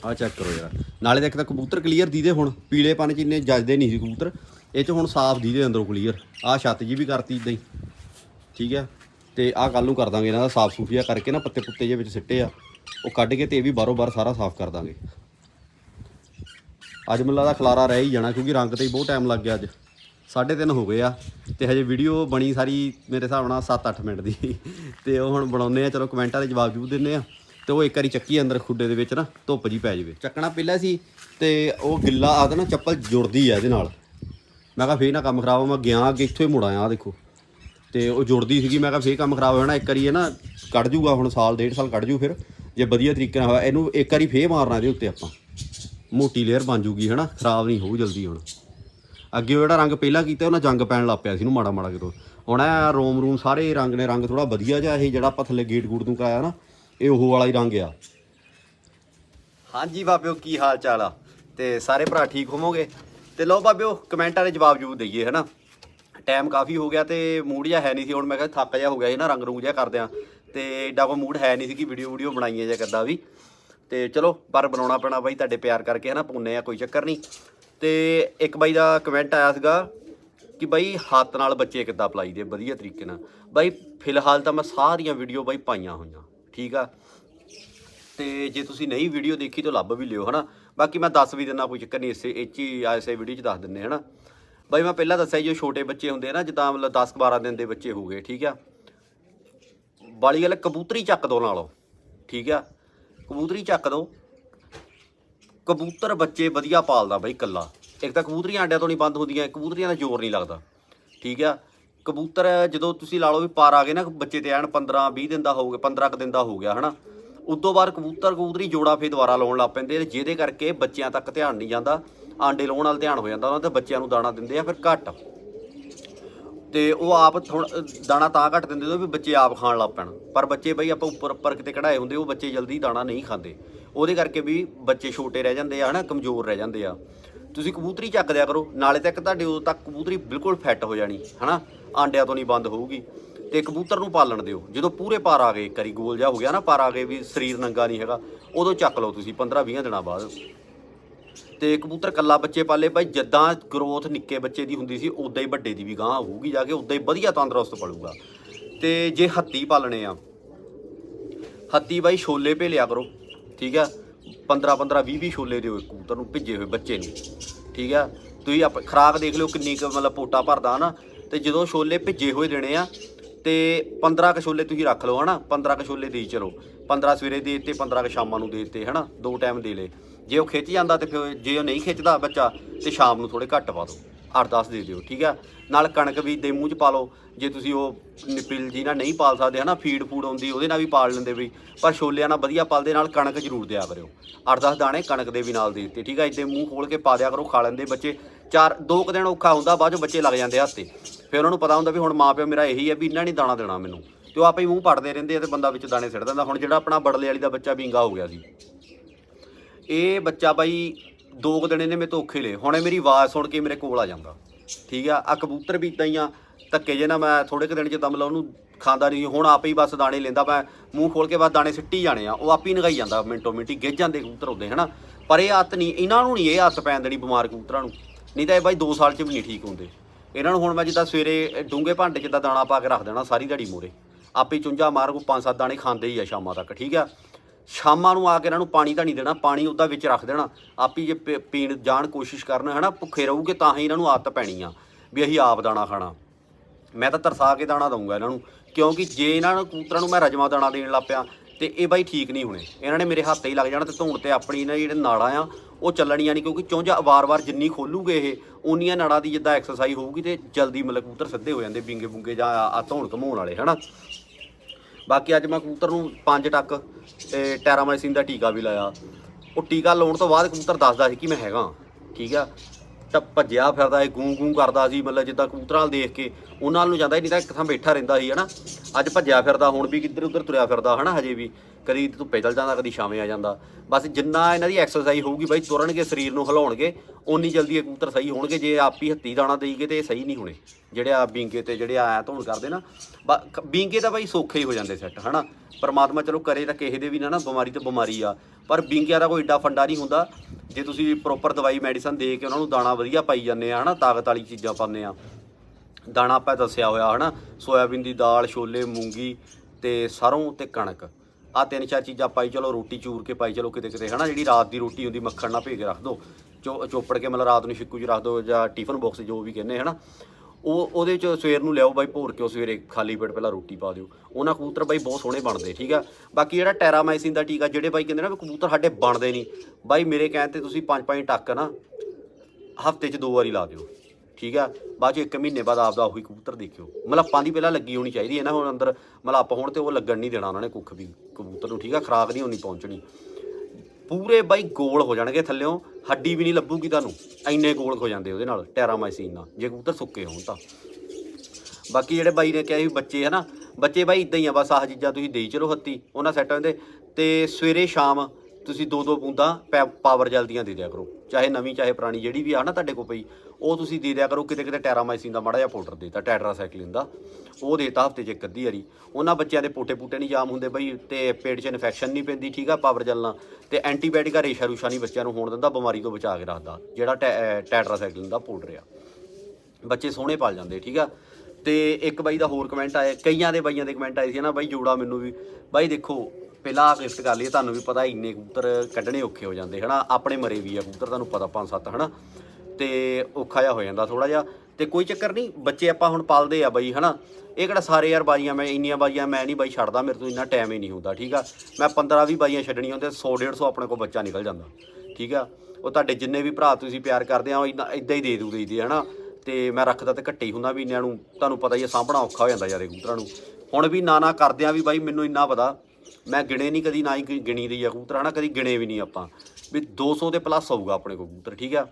S1: ਆ ਚੈੱਕ ਕਰੋ ਯਾਰ ਨਾਲੇ ਦੇਖ ਤਾਂ ਕਬੂਤਰ ਕਲੀਅਰ ਦੀਦੇ ਹੁਣ। ਪੀਲੇ ਪਨ ਚ ਇੰਨੇ ਜੱਜਦੇ ਨਹੀਂ ਸੀ ਕਬੂਤਰ। ਇਹ ਚ ਹੁਣ ਸਾਫ਼ ਦੀਦੇ ਅੰਦਰੋਂ ਕਲੀਅਰ ਆ ਛੱਤ ਜੀ ਵੀ ਕਰਤੀ ਇਦਾਂ ਹੀ। ਠੀਕ ਹੈ ਤੇ ਆਹ ਕੱਲ ਨੂੰ ਕਰ ਦਾਂਗੇ ਇਹਨਾਂ ਦਾ ਸਾਫ਼ ਸੂਫੀਆ ਕਰਕੇ ਨਾ ਪੱਤੇ ਪੁੱਤੇ ਜੇ ਵਿੱਚ ਸਿੱਟੇ ਆ। ਉਹ ਕੱਢ ਕੇ ਤੇ ਇਹ ਵੀ ਬਾਰੋ ਬਾਰ ਸਾਰਾ ਸਾਫ਼ ਕਰ ਦਾਂਗੇ। ਅੱਜ ਮੈਨੂੰ ਲੱਗਦਾ ਖਲਾਰਾ ਰਹਿ ਹੀ ਜਾਣਾ ਕਿਉਂਕਿ ਰੰਗ ਤੇ ਹੀ ਬਹੁਤ ਟਾਈਮ ਲੱਗ ਗਿਆ ਅੱਜ। 3:30 ਹੋ ਗਏ ਆ ਤੇ ਹਜੇ ਵੀਡੀਓ ਬਣੀ ਸਾਰੀ ਮੇਰੇ ਹਿਸਾਬ ਨਾਲ 7-8 ਮਿੰਟ ਦੀ। ਤੇ ਉਹ ਹੁਣ ਬਣਾਉਨੇ ਆ, ਚਲੋ ਕਮੈਂਟਾਂ ਦੇ ਜਵਾਬ ਜੂ ਦਿੰਨੇ ਆ। ਤੇ ਉਹ ਇੱਕ ਵਾਰੀ ਚੱਕੀ ਅੰਦਰ ਖੁੱਡੇ ਦੇ ਵਿੱਚ ਨਾ, ਧੁੱਪ ਜੀ ਪੈ ਜਾਵੇ। ਚੱਕਣਾ ਪਹਿਲਾਂ ਸੀ ਤੇ ਉਹ ਗਿੱਲਾ ਆਦਾ ਨਾ ਚੱਪਲ ਜੁੜਦੀ ਆ ਇਹਦੇ ਨਾਲ। ਮੈਂ ਕਿਹਾ ਫੇਰ ਨਾ ਕੰਮ ਖਰਾਬ ਹੋ ਮੈਂ ਗਿਆ ਅੱਗੇ ਇੱਥੋਂ ਹੀ ਮੁੜ ਆਇਆ ਆ ਦੇਖੋ। ਤੇ ਉਹ ਜੁੜਦੀ ਸੀਗੀ, ਮੈਂ ਕਿਹਾ ਫੇਰ ਕੰਮ ਖਰਾਬ ਹੋ ਜਾਣਾ ਇੱਕ ਵਾਰੀ ਇਹ ਨਾ ਕੱਢ ਜੂਗਾ, ਹੁਣ ਸਾਲ, ਡੇਢ ਸਾਲ ਕੱਢ ਜੂ ਫਿਰ। ਜੇ ਵਧੀਆ ਤਰੀਕੇ ਨਾਲ ਹੋਇਆ, ਇਹਨੂੰ ਇੱਕ ਵਾਰੀ ਫੇਰ ਮਾਰਨਾ ਇਹਦੇ ਉੱਤੇ ਆਪਾਂ। ਮੋਟੀ ਲੇਅਰ ਬਣ ਜੂਗੀ, ਹਨਾ? ਖਰਾਬ ਨਹੀਂ ਹੋਊ ਜਲਦੀ ਹੁਣ। ਅੱਗੇ ਉਹ ਜਿਹੜਾ ਰੰਗ ਪਹਿਲਾਂ ਕੀਤਾ, ਉਹਨਾਂ ਜੰਗ ਪੈਣ ਲੱਗ ਪਿਆ ਸੀ ਇਹਨੂੰ ਮਾੜਾ ਮਾੜਾ ਕਿਤੋਂ ਹੁਣ ਇਹ ਰੋਮ ਰੂਮ ਸਾਰੇ ਰੰਗ ਨੇ, ਰੰਗ ਥੋੜਾ ਵਧੀਆ ਜਿਹਾ ਇਹ ਜਿਹੜਾ ਆਪਾਂ ਥੱਲੇ ਗੇਟ ਗੂਟ ਨੂੰ ਕਰਾਇਆ ਨਾ, ਇਹ ਉਹ ਵਾਲਾ ਹੀ ਰੰਗ ਆ। ਹਾਂਜੀ ਬਾਬਿਓ, ਕੀ ਹਾਲ ਚਾਲ ਆ? ਤੇ ਸਾਰੇ ਭਰਾ ਠੀਕ ਹੋਵੋਗੇ? ਤੇ ਲਓ ਬਾਬਿਓ ਕਮੈਂਟਾਂ ਦੇ ਜਵਾਬ ਜੂ ਦਈਏ, ਹਨਾ? ਟਾਈਮ ਕਾਫੀ ਹੋ ਗਿਆ ਤੇ ਮੂਡ ਜਿਹਾ ਹੈ ਨਹੀਂ ਸੀ, ਹੁਣ ਮੈਂ ਕਿਹਾ ਥੱਕ ਜਿਹਾ ਹੋ ਗਿਆ ਸੀ ਨਾ ਰੰਗ ਰੂੰਗ ਜਿਹਾ ਕਰਦਿਆਂ। ਤੇ ਏਡਾ ਕੋਈ ਮੂਡ ਹੈ ਨਹੀਂ ਸੀ ਕਿ ਵੀਡੀਓ ਵੀਡੀਓ ਬਣਾਈਏ ਜਾਂ ਕਰਦਾ ਵੀ। ਤੇ ਚਲੋ, ਪਰ ਬਣਾਉਣਾ ਪੈਣਾ ਬਾਈ, ਤੁਹਾਡੇ ਪਿਆਰ ਕਰਕੇ ਹਨਾ ਪੁੰਨੇ ਆ, ਕੋਈ ਚੱਕਰ ਨਹੀਂ। ਤੇ ਇੱਕ ਬਾਈ ਦਾ ਕਮੈਂਟ ਆਇਆ ਸੀਗਾ ਕਿ ਬਾਈ ਹੱਥ ਨਾਲ ਬੱਚੇ ਕਿੱਦਾਂ ਪਲਾਈ ਦੇ, ਵਧੀਆ ਤਰੀਕੇ ਨਾਲ। ਬਾਈ ਫਿਲਹਾਲ ਤਾਂ ਮੈਂ ਸਾਰੀਆਂ ਵੀਡੀਓ ਬਾਈ ਪਾਈਆਂ ਹੋਈਆਂ, ਠੀਕ ਆ? ਤੇ ਜੇ ਤੁਸੀਂ ਨਹੀਂ ਵੀਡੀਓ ਦੇਖੀ ਤਾਂ ਲੱਭ ਵੀ ਲਿਓ, ਹਨਾ? ਬਾਕੀ ਮੈਂ ਦੱਸ ਵੀ ਦਿੰਦਾ, ਕੋਈ ਚੱਕਰ ਨਹੀਂ, ਇਸੇ, ਇਹ 'ਚ ਹੀ ਐਸੇ ਵੀਡੀਓ 'ਚ ਦੱਸ ਦਿੰਨੇ ਹਨਾ? ਬਾਈ ਮੈਂ ਪਹਿਲਾਂ ਦੱਸਿਆ ਸੀ ਜੋ ਛੋਟੇ ਬੱਚੇ ਹੁੰਦੇ ਆ ਨਾ, ਜਿੱਦਾਂ ਮਤਲਬ 10 12 ਦਿਨ ਦੇ ਬੱਚੇ ਹੋ ਗਏ, ਠੀਕ ਆ? ਬਾਲੀ ਗੱਲ, ਕਬੂਤਰੀ ਚੱਕ ਦੋ ਨਾਲੋਂ, ਠੀਕ ਆ? ਕਬੂਤਰੀ ਚੱਕ ਦੋ ਕਬੂਤਰ ਬੱਚੇ ਵਧੀਆ ਪਾਲਦਾ ਬਾਈ ਕੱਲਾ ਇੱਕ ਤਾਂ ਕਬੂਤਰੀਆਂ ਆਂਡਿਆਂ ਤੋਂ ਨਹੀਂ ਬੰਦ ਹੁੰਦੀਆਂ ਕਬੂਤਰੀਆਂ ਦਾ ਜ਼ੋਰ ਨਹੀਂ ਲੱਗਦਾ। ਠੀਕ ਆ? ਕਬੂਤਰ ਜਦੋਂ ਤੁਸੀਂ ਲਾ ਲਓ ਵੀ ਪਾਰ ਆ ਗਏ ਨਾ, ਬੱਚੇ ਤੇ ਐਨ 15 20 ਦਿਨ ਦਾ ਹੋ ਗਿਆ 15 ਕੁ ਦਿਨ ਦਾ ਹੋ ਗਿਆ, ਹਨਾ? ਉਦੋਂ ਬਾਅਦ ਕਬੂਤਰ, ਕਬੂਤਰੀ ਜੋੜਾ ਫੇਰ ਦੁਬਾਰਾ ਲਾਉਣ ਲੱਗ ਪੈਂਦੇ ਤੇ ਜਿਹਦੇ ਕਰਕੇ ਬੱਚਿਆਂ ਤੱਕ ਧਿਆਨ ਨਹੀਂ ਜਾਂਦਾ, ਆਂਡੇ ਲਾਉਣ ਨਾਲ ਧਿਆਨ ਹੋ ਜਾਂਦਾ, ਉਹਨਾਂ ਤੇ ਬੱਚਿਆਂ ਨੂੰ ਦਾਣਾ ਦਿੰਦੇ ਆ ਫਿਰ ਘੱਟ। ਤੇ ਉਹ ਆਪ ਥੋੜਾ ਦਾਣਾ ਤਾਂ ਘੱਟ ਦਿੰਦੇ ਨੇ ਵੀ ਬੱਚੇ ਆਪ ਖਾਣ ਲੱਗ ਪੈਣ। ਪਰ ਬੱਚੇ ਬਈ ਆਪਾਂ ਉੱਪਰ ਉੱਪਰ ਕਿਤੇ ਕਢਾਏ ਹੁੰਦੇ, ਉਹ ਬੱਚੇ ਜਲਦੀ ਦਾਣਾ ਨਹੀਂ ਖਾਂਦੇ। ਉਹਦੇ ਕਰਕੇ ਵੀ ਬੱਚੇ ਛੋਟੇ ਰਹਿ ਜਾਂਦੇ ਆ, ਹਨਾ, ਕਮਜ਼ੋਰ ਰਹਿ ਜਾਂਦੇ ਆ। ਤੁਸੀਂ ਕਬੂਤਰੀ ਚੱਕ ਦਿਆ ਕਰੋ, ਨਾਲੇ ਤੱਕ ਤੁਹਾਡੇ ਉਦੋਂ ਤੱਕ ਕਬੂਤਰੀ ਬਿਲਕੁਲ ਫਿੱਟ ਹੋ ਜਾਣੀ, ਹਨਾ, ਆਂਡਿਆਂ ਤੋਂ ਨਹੀਂ ਬੰਦ ਹੋਊਗੀ। ਤੇ ਕਬੂਤਰ ਨੂੰ ਪਾਲਣ ਦਿਓ, ਜਦੋਂ ਪੂਰੇ ਪਾਰ ਆ ਗਏ ਕਰੀ ਗੋਲ ਜਾ ਹੋ ਗਿਆ ਨਾ, ਪਾਰ ਆ ਗਏ ਵੀ ਸਰੀਰ ਨੰਗਾ ਨਹੀਂ ਹੈਗਾ, ਉਦੋਂ ਚੱਕ ਲਓ ਤੁਸੀਂ 15 20 ਦਿਨਾਂ ਬਾਅਦ। ਤੇ ਕਬੂਤਰ ਕੱਲਾ ਬੱਚੇ ਪਾਲੇ ਭਾਈ ਜਿੱਦਾਂ ਗਰੋਥ ਨਿੱਕੇ ਬੱਚੇ ਦੀ ਹੁੰਦੀ ਸੀ, ਉਦਾਂ ਹੀ ਵੱਡੇ ਦੀ ਵੀ ਗਾਂ ਹੋਊਗੀ ਜਾ ਕੇ, ਉਦਾਂ ਹੀ ਵਧੀਆ ਤੰਦਰੁਸਤ ਪਲੂਗਾ ਤੇ ਜੇ ਹੱਤੀ ਪਾਲਣੇ ਆ, ਹੱਤੀ ਬਾਈ, ਛੋਲੇ ਭੇਲਿਆ ਕਰੋ। ਠੀਕ ਆ? 15 15 20 20 ਛੋਲੇ ਦਿਓ ਇੱਕ ਕਬੂਤਰ ਨੂੰ, ਭਿੱਜੇ ਹੋਏ ਬੱਚੇ ਨੂੰ, ਠੀਕ ਆ? ਤੁਸੀਂ ਆਪ ਖਰਾਕ ਦੇਖ ਲਿਓ ਕਿੰਨੀ ਕੁ ਮਤਲਬ ਪੋਟਾ ਭਰਦਾ, ਹਨਾ? ਤੇ ਜਦੋਂ ਛੋਲੇ ਭਿੱਜੇ ਹੋਏ ਦੇਣੇ ਆ, ਤੇ 15 ਕ ਛੋਲੇ ਤੁਸੀਂ ਰੱਖ ਲਓ, ਹਨਾ? 15 ਕ ਛੋਲੇ ਦੇਈ ਚਲੋ। 15 ਸਵੇਰੇ ਦੇ ਦਿੱਤੇ 15 ਕ ਸ਼ਾਮਾਂ ਨੂੰ ਦੇ ਦਿੱਤੇ, ਹਨਾ? ਦੋ ਟਾਈਮ ਦੇ ਲਏ। ਜੇ ਉਹ ਖਿੱਚ ਜਾਂਦਾ ਤੇ ਫਿਰ ਜੇ ਉਹ ਨਹੀਂ ਖਿੱਚਦਾ ਬੱਚਾ, ਤੇ ਸ਼ਾਮ ਨੂੰ ਥੋੜੇ ਘੱਟ ਪਾ ਦਿਓ 8-10 ਦੇ ਦਿਓ, ਠੀਕ ਆ? ਨਾਲ ਕਣਕ ਵੀ ਦੇ ਮੂੰਹ ਚ ਪਾ ਲਓ। ਜੇ ਤੁਸੀਂ ਉਹ ਨਿਪਿਲ ਜੀ ਨਾਲ ਨਹੀਂ ਪਾਲ ਸਕਦੇ, ਹਨਾ, ਫੀਡ ਫੂਡ ਆਉਂਦੀ, ਉਹਦੇ ਨਾਲ ਵੀ ਪਾਲ ਲੈਂਦੇ ਵੀ। ਪਰ ਛੋਲਿਆਂ ਨਾਲ ਵਧੀਆ ਪਾਲਦੇ, ਨਾਲ ਕਣਕ ਜ਼ਰੂਰ ਦਿਆ ਕਰਿਓ। 8-10 ਦਾਣੇ ਕਣਕ ਦੇ ਵੀ ਨਾਲ ਦੇ ਦਿੱਤੇ, ਠੀਕ ਆ? ਇੱਦੇ ਮੂੰਹ ਖੋਲ ਕੇ ਪਾ ਦਿਆ ਕਰੋ, ਖਾ ਲੈਂਦੇ ਬੱਚੇ। ਚਾਰ, ਦੋ ਕੁ ਦਿਨ ਔਖਾ ਹੁੰਦਾ, ਬਾਅਦ ਚੋਂ ਬੱਚੇ ਲੱਗ ਜਾਂਦੇ ਹੱਥ ਤੇ। ਫਿਰ ਉਹਨਾਂ ਨੂੰ ਪਤਾ ਹੁੰਦਾ ਵੀ ਹੁਣ ਮਾਂ ਪਿਓ ਮੇਰਾ ਇਹੀ ਹੈ ਵੀ ਇਹਨਾਂ ਨੇ ਦਾਣਾ ਦੇਣਾ ਮੈਨੂੰ। ਤੇ ਉਹ ਆਪੇ ਹੀ ਮੂੰਹ ਪੜਦੇ ਰਹਿੰਦੇ ਆ ਤੇ ਬੰਦਾ ਵਿੱਚ ਦਾਣੇ ਸਿੱਟ ਦਿੰਦਾ। ਹੁਣ ਜਿਹੜਾ ਆਪਣਾ ਬੜਲੇ ਵਾਲੀ ਦਾ ਬੱਚਾ ਵਿੰਗਾ ਹੋ ਗਿਆ ਸੀ। ਇਹ ਬੱਚਾ ਬਾਈ ਦੋ ਕੁ ਦਿਨ ਇਹਨੇ ਮੇਰੇ ਧੋਖੇ ਲਏ। ਹੁਣੇ ਮੇਰੀ ਆਵਾਜ਼ ਸੁਣ ਕੇ ਮੇਰੇ ਕੋਲ ਆ ਜਾਂਦਾ। ਠੀਕ ਆ? ਆ ਕਬੂਤਰ ਵੀ ਇਦਾਂ ਹੀ ਆ। ਧੱਕੇ ਜੇ ਨਾ ਮੈਂ ਥੋੜੇ ਕੁ ਦਿਨ ਚ ਦਮ ਲਾ ਉਹਨੂੰ ਖਾਂਦਾ ਨਹੀਂ। ਹੁਣ ਆਪੇ ਹੀ ਬਸ ਦਾਣੇ ਲੈਂਦਾ ਮੈਂ ਮੂੰਹ ਖੋਲ ਕੇ ਬਸ ਦਾਣੇ ਸਿੱਟੀ ਜਾਣੇ ਆ। ਉਹ ਆਪੇ ਹੀ ਨਗਾਈ ਜਾਂਦਾ ਮਿੰਟੋ ਮਿੰਟੀ। ਗਿੱਜ ਜਾਂਦੇ ਕਬੂਤਰ ਹੁੰਦੇ ਹਨਾ? ਪਰ ਇਹ ਹੱਥ ਨਹੀਂ। ਇਹਨਾਂ ਨੂੰ ਨਹੀਂ ਇਹ ਹੱਥ ਪੈਣ ਦੇਣੀ ਬਿਮਾਰ ਕਬੂਤਰਾਂ ਨੂੰ। ਨਹੀਂ ਤਾਂ ਇਹ ਬਾਈ 2 ਸਾਲ ਚ ਵੀ ਨਹੀਂ ਠੀਕ ਹੁੰਦੇ। ਇਹਨਾਂ ਨੂੰ ਹੁਣ ਮੈਂ ਜਿੱਦਾਂ ਸਵੇਰੇ ਡੂੰਗੇ ਭਾਂਡੇ 'ਚ ਦਾ ਦਾਣਾ ਪਾ ਕੇ ਰੱਖ ਦੇਣਾ ਸਾਰੀ ਦਿਹਾੜੀ ਮੂਹਰੇ। ਆਪੇ ਚੁੰਝਾ ਮਾਰ ਕੋ ਪੰਜ ਸੱਤ ਦਾਣੇ ਖਾਂਦੇ ਹੀ ਆ ਸ਼ਾਮਾਂ ਤੱਕ। ਠੀਕ ਆ? ਸ਼ਾਮਾਂ ਨੂੰ ਆ ਕੇ ਇਹਨਾਂ ਨੂੰ ਪਾਣੀ ਤਾਂ ਨਹੀਂ ਦੇਣਾ, ਪਾਣੀ ਉਹਦਾ ਵਿੱਚ ਰੱਖ ਦੇਣਾ। ਆਪੀ ਜੇ ਪੀਣ ਜਾਣ ਕੋਸ਼ਿਸ਼ ਕਰਨ, ਹਨਾ, ਭੁੱਖੇ ਰਹੂਗੇ ਤਾਂ ਹੀ ਇਹਨਾਂ ਨੂੰ ਆਦਤ ਪੈਣੀ ਆ, ਵੀ ਅਸੀਂ ਆਪ ਦਾਣਾ ਖਾਣਾ। ਮੈਂ ਤਾਂ ਤਰਸਾ ਕੇ ਦਾਣਾ ਦਊਂਗਾ ਇਹਨਾਂ ਨੂੰ, ਕਿਉਂਕਿ ਜੇ ਇਹਨਾਂ ਨੂੰ ਕੂਤਰਾਂ ਨੂੰ ਮੈਂ ਰਜਮਾ ਦਾਣਾ ਦੇਣ ਲੱਗ ਪਿਆ, ਤੇ ਇਹ ਬਾਈ ਠੀਕ ਨਹੀਂ ਹੋਣੇ। ਇਹਨਾਂ ਨੇ ਮੇਰੇ ਹੱਥ ਹੀ ਲੱਗ ਜਾਣਾ ਤੇ ਧੌਣ ਤੇ ਆਪਣੀ ਇਹਨਾਂ ਦੀ ਜਿਹੜੇ ਨਾੜਾਂ ਆ, ਉਹ ਚੱਲਣੀਆਂ ਨਹੀਂ, ਕਿਉਂਕਿ ਚੌਂਜਾ ਵਾਰ-ਵਾਰ ਜਿੰਨੀ ਖੋਲੂਗੇ ਇਹ, ਉਨੀਆਂ ਨਾੜਾਂ ਦੀ ਜਿੱਦਾਂ ਐਕਸਰਸਾਈਜ਼ ਹੋਊਗੀ ਤੇ ਜਲਦੀ ਮਤਲਬ ਕੂਤਰ ਸਿੱਧੇ ਹੋ ਜਾਂਦੇ ਬਿੰਗੇ ਬੁੰਗੇ ਜਾਂ ਆ ਆ ਧੌਣ ਘਮਾਉਣ ਵਾਲੇ, ਹਨਾ। ਬਾਕੀ ਅੱਜ ਮੈਂ ਕਬੂਤਰ ਨੂੰ ਪੰਜ ਟੱਕ ਤੇ ਟੈਰਾਮਾਈਸਿਨ ਦਾ ਟੀਕਾ ਵੀ ਲਾਇਆ। ਉਹ ਟੀਕਾ ਲਾਉਣ ਤੋਂ ਬਾਅਦ ਕਬੂਤਰ ਦੱਸਦਾ ਸੀ ਕਿ ਮੈਂ ਹੈਗਾ, ਠੀਕ ਆ? ਤਾਂ ਭੱਜਿਆ ਫਿਰਦਾ ਇਹ ਗੂੰ ਗੂੰ ਕਰਦਾ ਸੀ, ਮਤਲਬ ਜਿੱਦਾਂ ਕਬੂਤਰਾਂ ਨੂੰ ਦੇਖ ਕੇ, ਉਹਨਾਂ ਨੂੰ ਜਾਂਦਾ ਹੀ ਨਹੀਂ ਤਾਂ ਇੱਕ ਥਾਂ ਬੈਠਾ ਰਹਿੰਦਾ ਸੀ, ਹਨਾ? ਅੱਜ ਭੱਜਿਆ ਫਿਰਦਾ, ਹੁਣ ਵੀ ਕਿੱਧਰ ਉੱਧਰ ਤੁਰਿਆ ਫਿਰਦਾ, ਹਨਾ, ਹਜੇ ਵੀ। ਕਦੀ ਧੁੱਪੇ ਚਲ ਜਾਂਦਾ, ਕਦੀ ਛਾਵੇਂ ਆ ਜਾਂਦਾ। ਬਸ ਜਿੰਨਾ ਇਹਨਾਂ ਦੀ ਐਕਸਰਸਾਈਜ਼ ਹੋਊਗੀ ਬਾਈ, ਤੁਰਨਗੇ, ਸਰੀਰ ਨੂੰ ਹਿਲਾਉਣਗੇ, ਓਨੀ ਜਲਦੀ ਇਹ ਕਬੂਤਰ ਸਹੀ ਹੋਣਗੇ, ਜੇ ਆਪ ਹੀ ਹੱਤੀ ਦਾਣਾ ਦੇਈਏ ਤੇ ਇਹ ਸਹੀ ਨਹੀਂ ਹੋਣੇ। ਜਿਹੜੇ ਆ ਬੀਂਗੇ ਤੇ ਜਿਹੜੇ ਆ ਧੌਣ ਕਰਦੇ ਨਾ ਬੀਂਗੇ ਤਾਂ ਬਾਈ ਸੌਖੇ ਹੀ ਹੋ ਜਾਂਦੇ ਸੈੱਟ ਹਨਾ? ਪਰਮਾਤਮਾ ਚਲੋ ਕਰੇ ਤਾਂ ਕਿਸੇ ਦੇ ਵੀ ਨਾ ਨਾ ਬਿਮਾਰੀ ਤੇ ਬਿਮਾਰੀ ਆ। ਪਰ ਬਿੰਗਿਆਂ ਦਾ ਕੋਈ ਏਡਾ ਫੰਡਾ ਨਹੀਂ ਹੁੰਦਾ। ਜੇ ਤੁਸੀਂ ਪ੍ਰੋਪਰ ਦਵਾਈ ਮੈਡੀਸਨ ਦੇ ਕੇ ਉਹਨਾਂ ਨੂੰ ਦਾਣਾ ਵਧੀਆ ਪਾਈ ਜਾਂਦੇ ਆ, ਹਨਾ? ਤਾਕਤ ਵਾਲੀ ਚੀਜ਼ਾਂ ਪਾਉਂਦੇ ਆ। ਦਾਣਾ ਆਪਾਂ ਦੱਸਿਆ ਹੋਇਆ, ਹਨਾ? ਸੋਇਆਬੀਨ ਦੀ ਦਾਲ, ਛੋਲੇ, ਮੂੰਗੀ ਤੇ ਸਰੋਂ ਤੇ ਕਣਕ। ਆ ਤਿੰਨ ਚਾਰ ਚੀਜ਼ਾਂ ਪਾਈ ਚਲੋ ਰੋਟੀ ਚੂਰ ਕੇ ਪਾਈ, ਚਲੋ ਕਿਤੇ ਕਿਤੇ ਹਨਾ? ਜਿਹੜੀ ਰਾਤ ਦੀ ਰੋਟੀ ਹੁੰਦੀ, ਮੱਖਣ ਨਾਲ ਭੇ ਕੇ ਰੱਖ ਦਿਓ ਚੋ, ਚੋਪੜ ਕੇ ਮਤਲਬ ਰਾਤ ਨੂੰ ਛਿੱਕੂ 'ਚ ਰੱਖ ਦਿਓ ਜਾਂ ਟਿਫਨ ਬਾਕਸ ਜੋ ਵੀ ਕਹਿੰਦੇ, ਹਨਾ? ਉਹ ਉਹਦੇ ਚ ਸਵੇਰ ਨੂੰ ਲਿਆਓ ਬਾਈ ਭੋਰ ਕੇ ਉਹ ਸਵੇਰੇ ਖਾਲੀ ਪੇਟ ਪਹਿਲਾਂ ਰੋਟੀ ਪਾ ਦਿਓ। ਉਹਨਾਂ ਕਬੂਤਰ ਬਾਈ ਬਹੁਤ ਸੋਹਣੇ ਬਣਦੇ, ਠੀਕ ਆ? ਬਾਕੀ ਜਿਹੜਾ ਟੈਰਾਮਾਈਸਿਨ ਦਾ ਟੀਕਾ, ਜਿਹੜੇ ਬਾਈ ਕਹਿੰਦੇ ਨਾ ਵੀ ਕਬੂਤਰ ਸਾਡੇ ਬਣਦੇ ਨਹੀਂ, ਬਾਈ ਮੇਰੇ ਕਹਿਣ ਤੇ ਤੁਸੀਂ ਪੰਜ ਪੰਜ ਟੱਕ ਨਾ ਹਫ਼ਤੇ 'ਚ ਦੋ ਵਾਰੀ ਲਾ ਦਿਓ, ਠੀਕ ਆ? ਬਾਅਦ 'ਚ ਇੱਕ ਮਹੀਨੇ ਬਾਅਦ ਆਪਦਾ ਉਹੀ ਕਬੂਤਰ ਦੇਖਿਓ। ਮਲੱਪਾਂ ਦੀ ਪਹਿਲਾਂ ਲੱਗੀ ਹੋਣੀ ਚਾਹੀਦੀ ਹੈ ਨਾ ਹੁਣ ਅੰਦਰ ਮਲੱਪ ਹੋਣ ਤੇ ਉਹ ਲੱਗਣ ਨਹੀਂ ਦੇਣਾ ਉਹਨਾਂ ਨੇ ਕੁੱਖ ਵੀ ਕਬੂਤਰ ਨੂੰ, ਠੀਕ ਆ? ਖਰਾਕ ਨਹੀਂ ਹੋਣੀ ਪਹੁੰਚਣੀ। ਪੂਰੇ ਬਾਈ ਗੋਲ ਹੋ ਜਾਣਗੇ ਥੱਲਿਓਂ। ਹੱਡੀ ਵੀ ਨਹੀਂ ਲੱਭੂਗੀ ਤੁਹਾਨੂੰ। ਐਨੇ ਗੋਲ ਹੋ ਜਾਂਦੇ ਉਹਦੇ ਨਾਲ, ਟੈਰਾਮਾਈਸਿਨ ਨਾਲ। ਜੇ ਕਬੂਤਰ ਸੁੱਕੇ ਹੋਣ ਤਾਂ। ਬਾਕੀ ਜਿਹੜੇ ਬਾਈ ਨੇ ਕਿਹਾ ਵੀ ਬੱਚੇ, ਹਨਾ? ਬੱਚੇ ਬਾਈ ਇਦਾਂ ਹੀ ਆ, ਬਸ ਆਹ ਚੀਜ਼ਾਂ ਤੁਸੀਂ ਦੇਈ ਚਲੋ ਹੱਤੀ ਉਹਨਾਂ ਸੈੱਟ ਹੁੰਦੇ ਤੇ ਸਵੇਰੇ ਸ਼ਾਮ ਤੁਸੀਂ ਦੋ ਦੋ ਬੂੰਦਾਂ ਪੈ- ਪਾਵਰ ਜੈਲ ਦੀਆਂ ਦੇ ਦਿਆ ਕਰੋ। ਚਾਹੇ ਨਵੀਂ, ਚਾਹੇ ਪੁਰਾਣੀ ਜਿਹੜੀ ਵੀ ਆ ਨਾ ਤੁਹਾਡੇ ਕੋਲ ਪਈ, ਉਹ ਤੁਸੀਂ ਦੇ ਦਿਆ ਕਰੋ ਕਿਤੇ ਕਿਤੇ ਟੈਰਾਮਾਈਸਿਨ ਦਾ ਮਾੜਾ ਜਿਹਾ ਪਾਊਡਰ ਦੇਤਾ ਟੈਟਰਾਸਾਈਕਲਿਨ ਦਾ। ਉਹ ਦੇਤਾ ਹਫ਼ਤੇ 'ਚ ਇੱਕ ਅੱਧੀ ਵਾਰੀ। ਉਹਨਾਂ ਬੱਚਿਆਂ ਦੇ ਪੋਟੇ ਪੂਟੇ ਨਹੀਂ ਜਾਮ ਹੁੰਦੇ ਬਈ ਤੇ ਪੇਟ 'ਚ ਇਨਫੈਕਸ਼ਨ ਨਹੀਂ ਪੈਂਦੀ, ਠੀਕ ਆ ਪਾਵਰ ਜੈਲ ਨਾਲ। ਤੇ ਐਂਟੀਬਾਇਓਟਿਕ ਰੇਸ਼ਾ ਰੂਸ਼ਾ ਨਹੀਂ ਬੱਚਿਆਂ ਨੂੰ ਹੋਣ ਦਿੰਦਾ, ਬਿਮਾਰੀ ਤੋਂ ਬਚਾ ਕੇ ਰੱਖਦਾ, ਜਿਹੜਾ ਟੈ- ਅਹ ਟੈਟਰਾਸਾਈਕਲਿਨ ਦਾ ਪਾਊਡਰ ਆ। ਬੱਚੇ ਸੋਹਣੇ ਪਲ ਜਾਂਦੇ, ਠੀਕ ਆ? ਤੇ ਇੱਕ ਬਾਈ ਦਾ ਹੋਰ ਕਮੈਂਟ ਆਇਆ, ਕਈਆਂ ਦੇ ਬਾਈਆਂ ਦੇ ਕਮੈਂਟ ਆਏ ਸੀ ਨਾ, ਬਾਈ ਜੋੜਾ ਮੈਨੂੰ ਵੀ, ਬਾਈ ਦੇਖੋ ਪਹਿਲਾਂ ਆ ਗਿਫਟ ਕਰ ਲਈਏ, ਤੁਹਾਨੂੰ ਵੀ ਪਤਾ ਇੰਨੇ ਕਬੂਤਰ ਕੱਢਣੇ ਔਖੇ ਹੋ ਜਾਂਦੇ, ਹਨਾ? ਆਪਣੇ ਮਰੇ ਵੀ ਆ ਕਬੂਤਰ, ਤੁਹਾਨੂੰ ਪਤਾ ਪੰਜ ਸੱਤ ਹਨਾ? ਤੇ ਔਖਾ ਜਿਹਾ ਹੋ ਜਾਂਦਾ ਥੋੜਾ ਜਿਹਾ। ਤੇ ਕੋਈ ਚੱਕਰ ਨਹੀਂ, ਬੱਚੇ ਆਪਾਂ ਹੁਣ ਪਾਲਦੇ ਆ ਬਾਈ, ਹਨਾ? ਇਹ ਕਿਹੜਾ ਸਾਰੇ ਯਾਰ ਬਾਜ਼ੀਆਂ, ਮੈਂ ਇੰਨੀਆਂ ਬਾਜ਼ੀਆਂ, ਮੈਂ ਨਹੀਂ ਬਾਈ ਛੱਡਦਾ, ਮੇਰੇ ਤੋਂ ਇੰਨਾ ਟਾਈਮ ਹੀ ਨਹੀਂ ਹੁੰਦਾ, ਠੀਕ ਆ? ਮੈਂ 15 20 ਬਾਜ਼ੀਆਂ ਛੱਡਣੀਆਂ ਹੁੰਦੇ 100 150 ਆਪਣੇ ਕੋਲ ਬੱਚਾ ਨਿਕਲ ਜਾਂਦਾ, ਠੀਕ ਆ? ਉਹ ਤੁਹਾਡੇ ਜਿੰਨੇ ਵੀ ਭਰਾ ਤੁਸੀਂ ਪਿਆਰ ਕਰਦੇ ਆ, ਉਹ ਇਦਾਂ ਇਦਾਂ ਹੀ ਦੇ ਦੂ ਦੇਈਦੇ ਹਨਾ? ਤੇ ਮੈਂ ਰੱਖਦਾ ਤੇ ਘੱਟੇ ਹੀ ਹੁੰਦਾ ਵੀ ਇਹਨਾਂ ਨੂੰ, ਤੁਹਾਨੂੰ ਪਤਾ ਹੀ ਆ, ਸਾਂਭਣਾ ਔਖਾ ਹੋ ਜਾਂਦਾ ਯਾਰ ਇਹ ਕਬੂਤਰਾਂ ਨੂੰ। ਹੁਣ ਵੀ ਨਾ ਨਾ ਕਰਦਿਆਂ ਵੀ ਬਾਈ ਮੈਨੂੰ ਇੰਨਾ ਪਤਾ ਮੈਂ ਗਿਣੇ ਨਹੀਂ, ਕਦੀ ਨਾ ਹੀ ਗਿਣੀ ਦੀ ਆ ਕਬੂਤਰ, ਹਨਾ? ਕਦੀ ਗਿਣੇ ਵੀ ਨਹੀਂ ਆਪਾਂ। ਵੀ 200 ਦੇ ਪਲੱਸ ਹੋਊਗਾ ਆਪਣੇ ਕਬੂਤਰ, ਠੀਕ ਆ?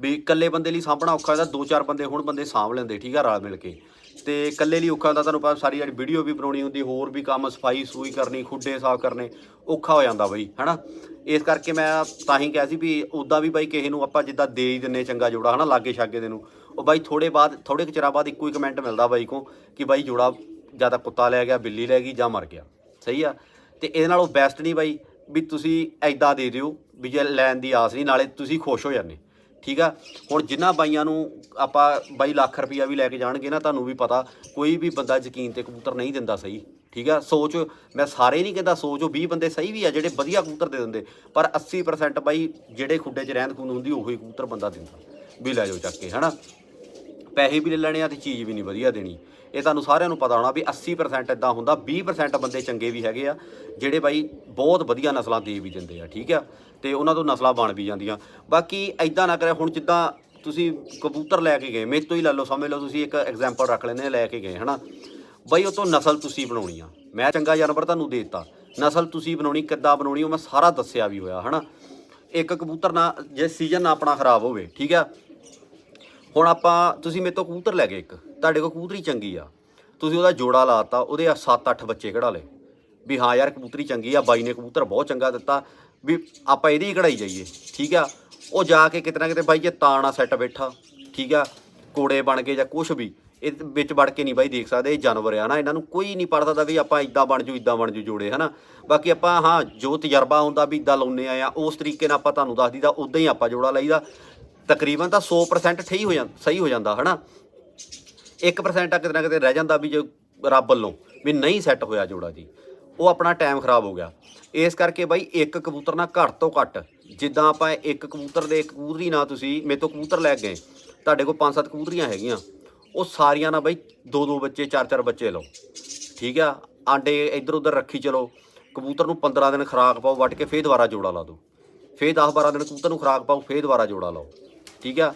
S1: ਵੀ ਇਕੱਲੇ ਬੰਦੇ ਲਈ ਸਾਂਭਣਾ ਔਖਾ ਹੁੰਦਾ, ਦੋ ਚਾਰ ਬੰਦੇ ਹੁਣ ਬੰਦੇ ਸਾਂਭ ਲੈਂਦੇ, ਠੀਕ ਆ, ਰਲ ਮਿਲ ਕੇ। ਤੇ ਇਕੱਲੇ ਲਈ ਔਖਾ ਹੁੰਦਾ, ਤੁਹਾਨੂੰ ਪਤਾ ਸਾਰੀ ਜਿਹੜੀ ਵੀਡੀਓ ਵੀ ਬਣਾਉਣੀ ਹੁੰਦੀ, ਹੋਰ ਵੀ ਕੰਮ, ਸਫ਼ਾਈ ਸੂਈ ਕਰਨੀ, ਖੁੱਡੇ ਸਾਫ਼ ਕਰਨੇ, ਔਖਾ ਹੋ ਜਾਂਦਾ ਬਈ, ਹਨਾ? ਇਸ ਕਰਕੇ ਮੈਂ ਤਾਂ ਹੀ ਕਿਹਾ ਸੀ ਵੀ ਉਦਾਂ ਵੀ ਬਾਈ ਕਿਸੇ ਨੂੰ ਆਪਾਂ ਜਿੱਦਾਂ ਦੇ ਹੀ ਦਿੰਨੇ ਚੰਗਾ ਜੋੜਾ, ਹਨਾ, ਲਾਗੇ ਛਾਗੇ ਦੇ ਨੂੰ। ਉਹ ਬਾਈ ਥੋੜੇ ਬਾਅਦ ਥੋੜੇ ਕੁ ਚਿਰਾਂ ਬਾਅਦ ਇੱਕੋ ਹੀ ਕਮੈਂਟ ਮਿਲਦਾ ਬਾਈ ਕੋ ਕਿ ਬਾਈ ਜੋੜਾ ਜਾਂ ਤਾਂ ਕੁੱਤਾ ਲੈ ਗਿਆ, ਬਿੱਲੀ ਲੈ ਗਈ ਜਾਂ ਮਰ ਗਿਆ। ਸਹੀ ਆ। ਤੇ ਇਹਦੇ ਨਾਲੋਂ ਬੈਸਟ ਨਹੀਂ ਬਾਈ ਵੀ ਤੁਸੀਂ ਐਦਾਂ ਦੇ ਦਿਓ ਵੀ ਜੇ ਲੈਣ ਦੀ ਆਸ ਨਹੀਂ, ਨਾਲੇ ਤੁਸੀਂ ਖੁਸ਼ ਹੋ ਜਾਂਦੇ। ਠੀਕ ਆ? ਹੁਣ ਜਿਨ੍ਹਾਂ ਬਾਈਆਂ ਨੂੰ ਆਪਾਂ ਬਾਈ ਲੱਖ ਰੁਪਈਆ ਵੀ ਲੈ ਕੇ ਜਾਣਗੇ ਨਾ, ਤੁਹਾਨੂੰ ਵੀ ਪਤਾ, ਕੋਈ ਵੀ ਬੰਦਾ ਯਕੀਨ ਤੇ ਕਬੂਤਰ ਨਹੀਂ ਦਿੰਦਾ ਸਹੀ। ਠੀਕ ਆ? ਸੋਚ, ਮੈਂ ਸਾਰੇ ਨਹੀਂ ਕਹਿੰਦਾ ਸੋਚੋ 20 ਬੰਦੇ ਸਹੀ ਵੀ ਆ ਜਿਹੜੇ ਵਧੀਆ ਕਬੂਤਰ ਦੇ ਦਿੰਦੇ, ਪਰ 80% ਬਾਈ ਜਿਹੜੇ ਖੁੱਡੇ 'ਚ ਰਹਿੰਦ ਖੂੰਦ ਹੁੰਦੀ, ਉਹੀ ਕਬੂਤਰ ਬੰਦਾ ਦਿੰਦਾ। ਵੀ ਲੈ ਜਾਓ ਚੱਕ ਕੇ, ਹਨਾ? ਪੈਸੇ ਵੀ ਲੈ ਲੈਣੇ ਆ ਤੇ ਚੀਜ਼ ਵੀ ਨਹੀਂ ਵਧੀਆ ਦੇਣੀ। ਇਹ ਤੁਹਾਨੂੰ ਸਾਰਿਆਂ ਨੂੰ ਪਤਾ ਹੋਣਾ ਵੀ 80% ਇਦਾਂ ਹੁੰਦਾ 20% ਬੰਦੇ ਚੰਗੇ ਵੀ ਹੈਗੇ ਆ, ਜਿਹੜੇ ਬਾਈ ਬਹੁਤ ਵਧੀਆ ਨਸਲਾਂ ਦੇ ਵੀ ਦਿੰਦੇ ਆ, ਠੀਕ ਆ? ਤੇ ਉਹਨਾਂ ਤੋਂ ਨਸਲਾਂ ਬਣ ਵੀ ਜਾਂਦੀਆਂ। ਬਾਕੀ ਐਦਾਂ ਨਾ ਕਰਿਆ, ਹੁਣ ਜਿੱਦਾਂ ਤੁਸੀਂ ਕਬੂਤਰ ਲੈ ਕੇ ਗਏ, ਮੇਰੇ ਤੋਂ ਹੀ ਲੈ ਲਓ, ਸਮਝ ਲਓ ਤੁਸੀਂ ਇੱਕ ਐਗਜ਼ਾਮਪਲ ਰੱਖ ਲੈਂਦੇ ਲੈ ਕੇ ਗਏ, ਹਨਾ? ਬਈ ਉਹ ਤੋਂ ਨਸਲ ਤੁਸੀਂ ਬਣਾਉਣੀ ਆ ਮੈਂ ਚੰਗਾ ਜਾਨਵਰ ਤੁਹਾਨੂੰ ਦੇ ਦਿੱਤਾ। ਨਸਲ ਤੁਸੀਂ ਬਣਾਉਣੀ, ਕਿੱਦਾਂ ਬਣਾਉਣੀ, ਉਹ ਮੈਂ ਸਾਰਾ ਦੱਸਿਆ ਵੀ ਹੋਇਆ, ਹਨਾ? ਇੱਕ ਕਬੂਤਰ ਨਾ, ਜੇ ਸੀਜ਼ਨ ਨਾ ਆਪਣਾ ਖਰਾਬ ਹੋਵੇ, ਠੀਕ ਆ? ਹੁਣ ਆਪਾਂ, ਤੁਸੀਂ ਮੇਰੇ ਤੋਂ ਕਬੂਤਰ ਲੈ ਗਏ ਇੱਕ। ਤੁਹਾਡੇ ਕੋਲ ਕਬੂਤਰੀ ਚੰਗੀ ਆ। ਤੁਸੀਂ ਉਹਦਾ ਜੋੜਾ ਲਾਤਾ, ਉਹਦੇ 7-8 ਬੱਚੇ ਕਢਾ ਲਏ। ਵੀ ਹਾਂ ਯਾਰ, ਕਬੂਤਰੀ ਚੰਗੀ ਆ, ਬਾਈ ਨੇ ਕਬੂਤਰ ਬਹੁਤ ਚੰਗਾ ਦਿੱਤਾ। ਵੀ ਆਪਾਂ ਇਹਦੀ ਹੀ ਕਢਾਈ ਜਾਈਏ, ਠੀਕ ਆ? ਉਹ ਜਾ ਕੇ ਕਿਤੇ ਨਾ ਕਿਤੇ ਬਾਈ ਜੇ ਤਾਣਾ ਸੈੱਟ ਬੈਠਾ, ਠੀਕ ਆ? ਕੋੜੇ ਬਣ ਗਏ ਜਾਂ ਕੁਝ ਵੀ ਇਹ ਵਿੱਚ ਵੜ ਕੇ ਨਹੀਂ ਬਾਈ ਦੇਖ ਸਕਦੇ, ਇਹ ਜਾਨਵਰ ਆ ਨਾ, ਇਹਨਾਂ ਨੂੰ ਕੋਈ ਨਹੀਂ ਪੜ ਸਕਦਾ ਵੀ ਆਪਾਂ ਇਦਾਂ ਬਣ ਜੂ, ਇਦਾਂ ਬਣ ਜੂ ਜੋੜੇ, ਹਨਾ? ਬਾਕੀ ਆਪਾਂ, ਹਾਂ, ਜੋ ਤਜਰਬਾ ਹੁੰਦਾ ਵੀ ਇਦਾਂ ਲਾਉਨੇ ਆ, ਉਸ ਤਰੀਕੇ ਨਾਲ ਆਪਾਂ ਤੁਹਾਨੂੰ ਦੱਸ ਦੀਦਾ ਉਦਾਂ ਹੀ ਆਪਾਂ ਜੋੜਾ ਲਈਦਾ। ਤਕਰੀਬਨ ਤਾਂ 100% ਸਹੀ ਹੋ ਜਾਂਦਾ ਸਹੀ ਹੋ ਜਾਂਦਾ, ਹਨਾ? 1% ਆ ਕਿਤੇ ਨਾ ਕਿਤੇ ਰਹਿ ਜਾਂਦਾ ਵੀ ਜੇ ਰੱਬ ਵੱਲੋਂ, ਵੀ ਨਹੀਂ ਸੈੱਟ ਹੋਇਆ ਜੋੜਾ ਜੀ। ਉਹ ਆਪਣਾ ਟਾਈਮ ਖਰਾਬ ਹੋ ਗਿਆ। ਇਸ ਕਰਕੇ ਬਾਈ ਇੱਕ ਕਬੂਤਰ ਨਾਲ ਘੱਟ ਤੋਂ ਘੱਟ, ਜਿੱਦਾਂ ਆਪਾਂ ਇੱਕ ਕਬੂਤਰ ਦੇ ਇੱਕ ਕਬੂਤਰੀ ਨਾਲ ਤੁਸੀਂ ਮੇਰੇ ਤੋਂ ਕਬੂਤਰ ਲੈ ਗਏ, ਤੁਹਾਡੇ ਕੋਲ ਪੰਜ ਸੱਤ ਕਬੂਤਰੀਆਂ ਹੈਗੀਆਂ, ਉਹ ਸਾਰੀਆਂ ਨਾਲ ਬਾਈ ਦੋ ਦੋ ਬੱਚੇ ਚਾਰ ਚਾਰ ਬੱਚੇ ਲਓ। ਠੀਕ ਆ? ਆਂਡੇ ਇੱਧਰ ਉੱਧਰ ਰੱਖੀ ਚਲੋ। ਕਬੂਤਰ ਨੂੰ 15 ਦਿਨ ਖੁਰਾਕ ਪਾਓ, ਵੱਟ ਕੇ ਫੇਰ ਦੁਬਾਰਾ ਜੋੜਾ ਲਾ ਦਿਓ। ਫੇਰ 10 12 ਦਿਨ ਕਬੂਤਰ ਨੂੰ ਖੁਰਾਕ ਪਾਓ, ਫੇਰ ਦੁਬਾਰਾ ਜੋੜਾ ਲਾਓ। ਠੀਕ ਆ?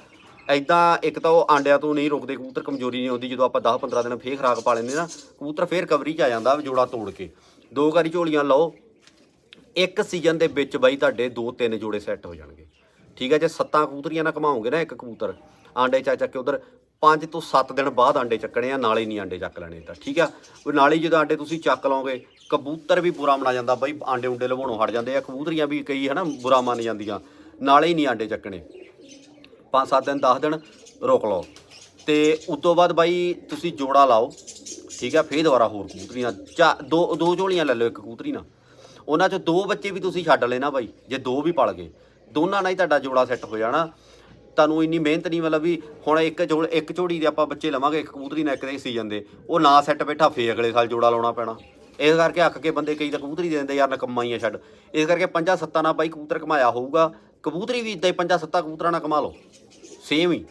S1: ਐਦਾਂ ਇੱਕ ਤਾਂ ਉਹ ਆਂਡਿਆਂ ਤੋਂ ਨਹੀਂ ਰੁਕਦੇ, ਕਬੂਤਰ ਕਮਜ਼ੋਰੀ ਨਹੀਂ ਆਉਂਦੀ ਜਦੋਂ ਆਪਾਂ 10 15 ਦਿਨ ਫੇਰ ਖੁਰਾਕ ਪਾ ਲੈਂਦੇ ਨਾ, ਕਬੂਤਰ ਫੇਰ ਕਵਰੀ ਚ ਆ ਜਾਂਦਾ ਜੋੜਾ ਤੋੜ ਕੇ। ਦੋ ਵਾਰੀ ਝੋਲੀਆਂ ਲਾਓ, ਇੱਕ ਸੀਜ਼ਨ ਦੇ ਵਿੱਚ ਬਾਈ ਤੁਹਾਡੇ ਦੋ ਤਿੰਨ ਜੋੜੇ ਸੈੱਟ ਹੋ ਜਾਣਗੇ। ਠੀਕ ਹੈ ਜੇ ਸੱਤਾਂ ਕਬੂਤਰੀਆਂ ਨਾਲ ਘਮਾਓਗੇ ਨਾ ਇੱਕ ਕਬੂਤਰ, ਆਂਡੇ ਚੱਕ ਚੱਕ ਕੇ ਉਧਰ 5 ਤੋਂ 7 ਦਿਨ ਬਾਅਦ ਆਂਡੇ ਚੱਕਣੇ ਆ, ਨਾਲੇ ਨਹੀਂ ਆਂਡੇ ਚੱਕ ਲੈਣੇ ਤਾਂ, ਠੀਕ ਆ? ਉਹ ਨਾਲੇ ਹੀ ਜਦੋਂ ਆਂਡੇ ਤੁਸੀਂ ਚੱਕ ਲਓਗੇ, ਕਬੂਤਰ ਵੀ ਬੁਰਾ ਮਨਾ ਜਾਂਦਾ, ਬਾਈ ਆਂਡੇ ਉਂਡੇ ਲਵਾਉਣੋਂ ਹਟ ਜਾਂਦੇ ਆ, ਕਬੂਤਰੀਆਂ ਵੀ ਕਈ ਹਨਾ ਬੁਰਾ ਮੰਨ ਜਾਂਦੀਆਂ, ਨਾਲੇ ਹੀ ਨਹੀਂ ਆਂਡੇ ਚੱਕਣੇ। 5-7 ਦਿਨ 10 ਦਿਨ ਰੋਕ ਲਓ। ਤੇ ਉਸ ਤੋਂ ਬਾਅਦ ਬਾਈ ਤੁਸੀਂ ਜੋੜਾ ਲਾਓ, ਠੀਕ ਹੈ ਫੇਰ ਦੁਬਾਰਾ ਹੋਰ ਕਬੂਤਰੀਆਂ। ਚਾ, ਦੋ ਦੋ ਝੋਲੀਆਂ ਲੈ ਲਓ ਇੱਕ ਕਬੂਤਰੀ ਨਾਲ। ਉਹਨਾਂ ਚੋਂ ਦੋ ਬੱਚੇ ਵੀ ਤੁਸੀਂ ਛੱਡ ਲੈਣਾ ਬਾਈ, ਜੇ ਦੋ ਵੀ ਪਲ ਗਏ। ਦੋਨਾਂ ਨਾਲ ਹੀ ਤੁਹਾਡਾ ਜੋੜਾ ਸੈੱਟ ਹੋ ਜਾਣਾ। ਤੁਹਾਨੂੰ ਇੰਨੀ ਮਿਹਨਤ ਨਹੀਂ ਮਤਲਬ ਵੀ ਹੁਣ ਇੱਕ ਜੋੜ, ਇੱਕ ਝੋੜੀ ਦੇ ਆਪਾਂ ਬੱਚੇ ਲਵਾਂਗੇ, ਇੱਕ ਕਬੂਤਰੀ ਨਾਲ ਇੱਕ ਦੇ ਸੀਜ਼ਨ ਦੇ ਉਹ ਨਾ ਸੈੱਟ ਬੈਠਾ, ਫੇਰ ਅਗਲੇ ਸਾਲ ਜੋੜਾ ਲਾਉਣਾ ਪੈਣਾ। ਇਸ ਕਰਕੇ ਅੱਕ ਕੇ ਬੰਦੇ ਕਈ ਤਾਂ ਕਬੂਤਰੀ ਦੇ ਦਿੰਦੇ, ਯਾਰ ਨਕਮਾ ਹੀ ਆ ਛੱਡ। ਇਸ ਕਰਕੇ ਪੰਜਾਂ ਸੱਤਾਂ ਨਾਲ ਬਾਈ ਕਬੂਤਰ ਕਮਾਇਆ ਹੋਊਗਾ। ਕਬੂਤਰੀ ਵੀ ਇਦਾਂ ਹੀ ਪੰਜਾਂ ਸੱਤਾਂ ਕਬੂਤਰਾਂ ਨਾਲ ਕਮਾ ਲਓ। ਸੇਮ ਹੀ।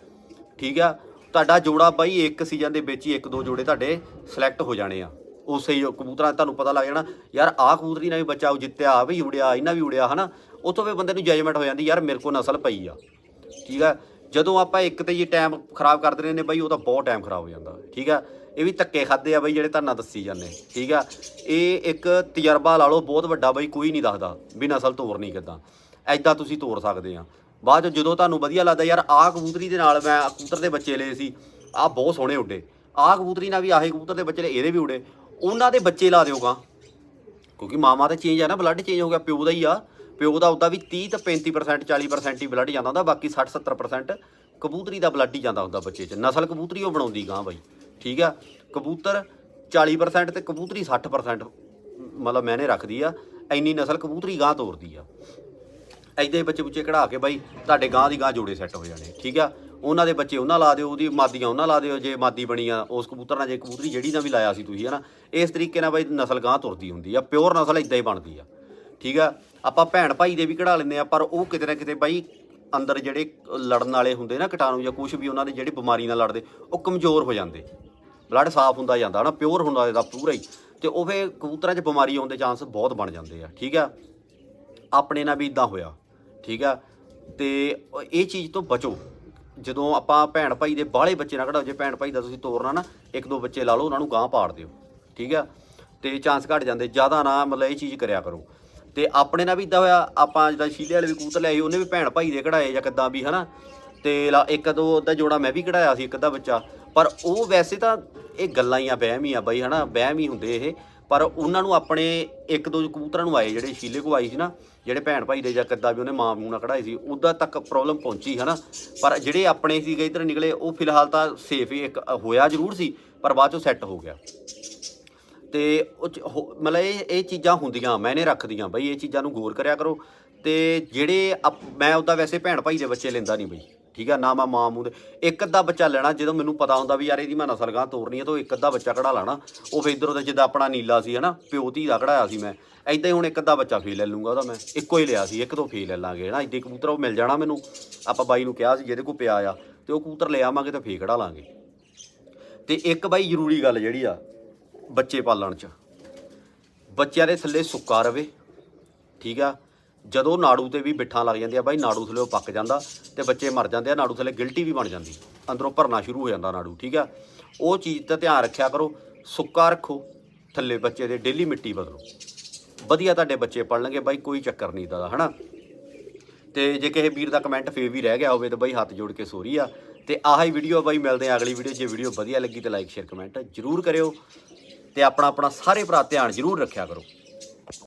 S1: ਠੀਕ ਆ? ਤੁਹਾਡਾ ਜੋੜਾ ਬਾਈ ਇੱਕ ਸੀਜ਼ਨ ਦੇ ਵਿੱਚ ਹੀ ਇੱਕ ਦੋ ਜੋੜੇ ਤੁਹਾਡੇ ਸਿਲੈਕਟ ਹੋ ਜਾਣੇ ਆ। ਉਸੇ ਹੀ ਕਬੂਤਰਾਂ ਤੁਹਾਨੂੰ ਪਤਾ ਲੱਗ ਜਾਣਾ, ਯਾਰ ਆਹ ਕਬੂਤਰੀ ਨਾਲ ਵੀ ਬੱਚਾ ਉਹ ਜਿੱਤਿਆ ਆ ਵੀ ਉੜਿਆ, ਇਹਨਾਂ ਵੀ ਉੜਿਆ, ਹਨਾ? ਉੱਥੋਂ ਵੀ ਬੰਦੇ ਨੂੰ ਜਜਮੈਂਟ ਹੋ ਜਾਂਦੀ, ਯਾਰ ਮੇਰੇ ਕੋਲ ਨਸਲ ਪਈ ਆ। ਠੀਕ ਆ? ਜਦੋਂ ਆਪਾਂ ਇੱਕ ਤੇ ਜੀ ਟਾਈਮ ਖਰਾਬ ਕਰਦੇ ਰਹਿੰਦੇ ਨੇ ਬਾਈ ਉਹ ਤਾਂ ਬਹੁਤ ਟਾਈਮ ਖਰਾਬ ਹੋ ਜਾਂਦਾ। ਠੀਕ ਆ? ਇਹ ਵੀ ਧੱਕੇ ਖਾਦੇ ਆ ਬਾਈ, ਜਿਹੜੇ ਤੁਹਾਨੂੰ ਦੱਸੀ ਜਾਂਦੇ। ਠੀਕ ਆ? ਇਹ ਇੱਕ ਤਜਰਬਾ ਲਾ ਲਓ, ਬਹੁਤ ਵੱਡਾ ਬਾਈ, ਕੋਈ ਨਹੀਂ ਦੱਸਦਾ ਵੀ ਨਸਲ ਤੋਰਨੀ ਕਿੱਦਾਂ। ਐਦਾਂ ਤੁਸੀਂ ਤੋਰ ਸਕਦੇ ਆ। ਬਾਅਦ ਚ ਜਦੋਂ ਤੁਹਾਨੂੰ ਵਧੀਆ ਲੱਗਦਾ, ਯਾਰ ਆਹ ਕਬੂਤਰੀ ਦੇ ਨਾਲ ਮੈਂ ਕਬੂਤਰ ਦੇ ਬੱਚੇ ਲਏ ਸੀ, ਆਹ ਬਹੁਤ ਸੋਹਣੇ ਉੱਡੇ। ਆਹ ਕਬੂਤਰੀ ਨਾਲ ਵੀ ਆਹੇ ਕਬੂਤਰ ਦੇ ਬੱਚੇ ਲਏ, ਇਹਦੇ ਵੀ ਉੱਡੇ। ਉਹਨਾਂ ਦੇ ਬੱਚੇ ਲਾ ਦਿਓਗਾ ਕਿਉਂਕਿ ਮਾਮਾ ਤਾਂ ਚੇਂਜ ਆ ਨਾ ਬਲੱਡ ਚੇਂਜ ਹੋ ਗਿਆ, ਪਿਓ ਦਾ ਹੀ ਆ। ਪਿਓ ਦਾ ਉਦਾਂ ਵੀ 30 ਤੇ 35% 40% ਹੀ ਬਲੱਡ ਜਾਂਦਾ ਹੁੰਦਾ, ਬਾਕੀ 60 70% ਕਬੂਤਰੀ ਦਾ ਬਲੱਡ ਹੀ ਜਾਂਦਾ ਹੁੰਦਾ ਬੱਚੇ 'ਚ। ਨਸਲ ਕਬੂਤਰੀ ਉਹ ਬਣਾਉਂਦੀ ਗਾਂ ਬਾਈ। ਠੀਕ ਆ? ਕਬੂਤਰ 40% ਤੇ ਕਬੂਤਰੀ 60% ਮਤਲਬ ਮੈਨੇ ਰੱਖਦੀ ਆ। ਇੰਨੀ ਨਸਲ ਕਬੂਤਰੀ ਗਾਂ ਤੋਰਦੀ ਆ। ਐਦਾਂ ਹੀ ਬੱਚੇ ਬੁੱਚੇ ਕਢਾ ਕੇ ਬਾਈ, ਤੁਹਾਡੇ ਗਾਂ ਦੀ ਗਾਂ ਜੋੜੇ ਸੈੱਟ ਹੋ ਜਾਣੇ, ਠੀਕ ਆ? ਉਹਨਾਂ ਦੇ ਬੱਚੇ ਉਹਨਾਂ ਲਾ ਦਿਓ, ਉਹਦੀ ਮਾਦੀਆਂ ਉਹਨਾਂ ਲਾ ਦਿਓ, ਜੇ ਮਾਦੀ ਬਣੀ ਆ, ਉਸ ਕਬੂਤਰ ਨਾਲ ਜੇ ਕਬੂਤਰੀ ਜਿਹੜੀ ਨਾਲ ਵੀ ਲਾਇਆ ਸੀ ਤੁਸੀਂ, ਹਨਾ? ਇਸ ਤਰੀਕੇ ਨਾਲ ਬਾਈ ਨਸਲ ਗਾਂ ਤੁਰਦੀ ਹੁੰਦੀ ਆ ਪਿਓਰ ਨਸਲ ਇਦਾਂ ਹੀ ਬਣਦੀ ਆ, ਠੀਕ ਆ? ਆਪਾਂ ਭੈਣ ਭਾਈ ਦੇ ਵੀ ਕਢਾ ਲੈਂਦੇ ਆ, ਪਰ ਉਹ ਕਿਤੇ ਨਾ ਕਿਤੇ ਬਾਈ ਅੰਦਰ ਜਿਹੜੇ ਲੜਨ ਵਾਲੇ ਹੁੰਦੇ ਨਾ ਕੀਟਾਣੂ ਜਾਂ ਕੁਝ ਵੀ ਉਹਨਾਂ ਦੇ ਜਿਹੜੇ ਬਿਮਾਰੀ ਨਾਲ ਲੜਦੇ, ਉਹ ਕਮਜ਼ੋਰ ਹੋ ਜਾਂਦੇ। ਬਲੱਡ ਸਾਫ਼ ਹੁੰਦਾ ਜਾਂਦਾ ਨਾ ਪਿਓਰ ਹੁੰਦਾ ਇਹਦਾ ਪੂਰਾ ਹੀ। ਤੇ ਉਹ ਫੇ ਕਬੂਤਰਾਂ 'ਚ ਬਿਮਾਰੀ ਆਉਣ ਦੇ ਚਾਂਸ ਬਹੁਤ ਬਣ ਜਾਂਦੇ ਆ, ਠੀਕ ਆ? ਆਪਣੇ ਨਾਲ ਵੀ ਇਦਾਂ ਹੋਇਆ। ਠੀਕ ਆ? ਤੇ ਇਹ ਚੀਜ਼ ਤੋਂ ਬਚੋ। ਜਦੋਂ ਆਪਾਂ ਭੈਣ ਭਾਈ ਦੇ ਬਾਹਲੇ ਬੱਚੇ ਨਾ ਕਢਾਓ ਜੇ ਭੈਣ ਭਾਈ ਦਾ ਤੁਸੀਂ ਤੋਰਨਾ ਨਾ, ਇੱਕ ਦੋ ਬੱਚੇ ਲਾ ਲਓ, ਉਹਨਾਂ ਨੂੰ ਗਾਂ ਪਾੜ ਦਿਓ। ਠੀਕ ਆ? ਤੇ ਚਾਂਸ ਘਟ ਜਾਂਦੇ, ਜ਼ਿਆਦਾ ਨਾ ਮਤਲਬ ਇਹ ਚੀਜ਼ ਕਰਿਆ ਕਰੋ। ਤੇ ਆਪਣੇ ਨਾਲ ਵੀ ਇਦਾਂ ਹੋਇਆ, ਆਪਾਂ ਜਿੱਦਾਂ ਸ਼ੀਲੇ ਵਾਲੇ ਵੀ ਕੂਤ ਲਿਆਏ, ਉਹਨੇ ਵੀ ਭੈਣ ਭਾਈ ਦੇ ਕਢਾਏ ਜਾਂ ਕਿੱਦਾਂ ਵੀ, ਹਨਾ? ਤੇ ਲਾ- ਇੱਕ ਦੋ ਦਾ ਜੋੜਾ ਮੈਂ ਵੀ ਕਢਾਇਆ ਸੀ, ਇੱਕ ਅੱਧਾ ਬੱਚਾ। ਪਰ ਉਹ ਵੈਸੇ ਤਾਂ ਇਹ ਗੱਲਾਂ ਹੀ ਆ, ਵਹਿਮ ਹੀ ਆ ਬਈ, ਹਨਾ? ਵਹਿਮ ਹੀ ਹੁੰਦੇ ਇਹ। ਪਰ ਉਹਨਾਂ ਨੂੰ ਆਪਣੇ ਇੱਕ ਦੋ ਕਬੂਤਰਾਂ ਨੂੰ ਆਏ, ਜਿਹੜੇ ਸ਼ੀਲੇ ਕੋ ਆਈ ਸੀ ਨਾ, ਜਿਹੜੇ ਭੈਣ ਭਾਈ ਦੇ ਜਾਂ ਕਿੱਦਾਂ ਵੀ ਉਹਨੇ ਮਾਂ ਮੂੰਹ ਨਾਲ ਕਢਾਈ ਸੀ ਉਦਾਂ ਤੱਕ ਪ੍ਰੋਬਲਮ ਪਹੁੰਚੀ, ਹਨਾ? ਪਰ ਜਿਹੜੇ ਆਪਣੇ ਸੀਗੇ ਇਧਰ ਨਿਕਲੇ, ਉਹ ਫਿਲਹਾਲ ਤਾਂ ਸੇਫ ਹੀ, ਇੱਕ ਹੋਇਆ ਜ਼ਰੂਰ ਸੀ, ਪਰ ਬਾਅਦ ਚੋਂ ਸੈੱਟ ਹੋ ਗਿਆ। ਤੇ ਉਹ ਮਤਲਬ ਇਹ ਇਹ ਚੀਜ਼ਾਂ ਹੁੰਦੀਆਂ, ਮੈਨੇ ਰੱਖਦੀਆਂ, ਬਈ ਇਹ ਚੀਜ਼ਾਂ ਨੂੰ ਗੌਰ ਕਰਿਆ ਕਰੋ। ਤੇ ਜਿਹੜੇ ਅਪ- ਮੈਂ ਉਹਦਾ ਵੈਸੇ ਭੈਣ ਭਾਈ ਦੇ ਬੱਚੇ ਲੈਂਦਾ ਨਹੀਂ, ਬਈ। ਠੀਕ ਆ, ਨਾ ਮੈਂ ਮਾਂ ਮੂੰਹ ਦੇ। ਇੱਕ ਅੱਧਾ ਬੱਚਾ ਲੈਣਾ, ਜਦੋਂ ਮੈਨੂੰ ਪਤਾ ਹੁੰਦਾ ਵੀ ਯਾਰ ਇਹਦੀ ਮੈਂ ਨਸਲ ਗਾਂ ਤੋਰਨੀ ਆ, ਤਾਂ ਉਹ ਇੱਕ ਅੱਧਾ ਬੱਚਾ ਕਢਾ ਲੈਣਾ। ਉਹ ਫੇ ਇਧਰ ਉਹਦਾ ਜਿੱਦਾਂ ਆਪਣਾ ਨੀਲਾ ਸੀ, ਹਨਾ, ਪਿਓ ਧੀ ਦਾ ਕਢਾਇਆ ਸੀ ਮੈਂ। ਐਦਾਂ ਹੀ ਹੁਣ ਇੱਕ ਅੱਧਾ ਬੱਚਾ ਫੇਰ ਲੈ ਲੂੰਗਾ ਉਹਦਾ ਮੈਂ। ਇੱਕੋ ਹੀ ਲਿਆ ਸੀ, ਇੱਕ ਤੋਂ ਫੇਰ ਲੈ ਲਾਂਗੇ, ਹਨਾ। ਇੱਦੇ ਕਬੂਤਰ ਉਹ ਮਿਲ ਜਾਣਾ ਮੈਨੂੰ। ਆਪਾਂ ਬਾਈ ਨੂੰ ਕਿਹਾ ਸੀ, ਜਿਹਦੇ ਕੋਲ ਪਿਆ ਆ, ਤੇ ਉਹ ਕਬੂਤਰ ਲੈ ਆਵਾਂਗੇ ਤੇ ਫੇਰ ਕਢਾ ਲਾਂਗੇ। ਤੇ ਇੱਕ ਬਾਈ ਜ਼ਰੂਰੀ ਗੱਲ ਜਿਹੜੀ ਆ, ਬੱਚੇ ਪਾਲਣ ਚ। ਬੱਚਿਆਂ ਦੇ ਥੱਲੇ ਸੁੱਕਾ ਰਵੇ, ਠੀਕ ਆ। ਜਦੋਂ ਨਾੜੂ ਤੇ ਵੀ ਬਿੱਠਾਂ ਲੱਗ ਜਾਂਦੀਆਂ, ਬਾਈ ਨਾੜੂ ਥੱਲੇ ਉਹ ਪੱਕ ਜਾਂਦਾ ਤੇ ਬੱਚੇ ਮਰ ਜਾਂਦੇ ਆ, ਨਾੜੂ ਥੱਲੇ ਗਿਲਟੀ ਵੀ ਬਣ ਜਾਂਦੀ, ਅੰਦਰੋਂ ਭਰਨਾ ਸ਼ੁਰੂ ਹੋ ਜਾਂਦਾ ਨਾੜੂ, ਠੀਕ ਆ? ਉਹ ਚੀਜ਼ ਦਾ ਧਿਆਨ ਰੱਖਿਆ ਕਰੋ, ਸੁੱਕਾ ਰੱਖੋ, ਥੱਲੇ ਬੱਚੇ ਦੇ ਡੇਲੀ ਮਿੱਟੀ ਬਦਲੋ। ਵਧੀਆ ਤੁਹਾਡੇ ਬੱਚੇ ਪੜਨਗੇ ਬਾਈ, ਕੋਈ ਚੱਕਰ ਨਹੀਂ ਦਾ ਹਨਾ? ਤੇ ਜੇ ਕਿਸੇ ਵੀਰ ਦਾ ਕਮੈਂਟ ਫੇਰ ਵੀ ਰਹਿ ਗਿਆ ਹੋਵੇ ਤਾਂ ਬਾਈ ਹੱਥ ਜੋੜ ਕੇ ਸੋਰੀ ਆ। ਤੇ ਆਹ ਹੀ ਵੀਡੀਓ ਬਾਈ, ਮਿਲਦੇ ਆ ਅਗਲੀ ਵੀਡੀਓ ਜੇ ਵੀਡੀਓ ਵਧੀਆ ਲੱਗੀ ਤਾਂ ਲਾਈਕ ਸ਼ੇਅਰ ਕਮੈਂਟ ਜਰੂਰ ਕਰਿਓ ਤੇ ਆਪਣਾ ਆਪਣਾ ਸਾਰੇ ਭਰਾ ਧਿਆਨ ਜਰੂਰ ਰੱਖਿਆ ਕਰੋ।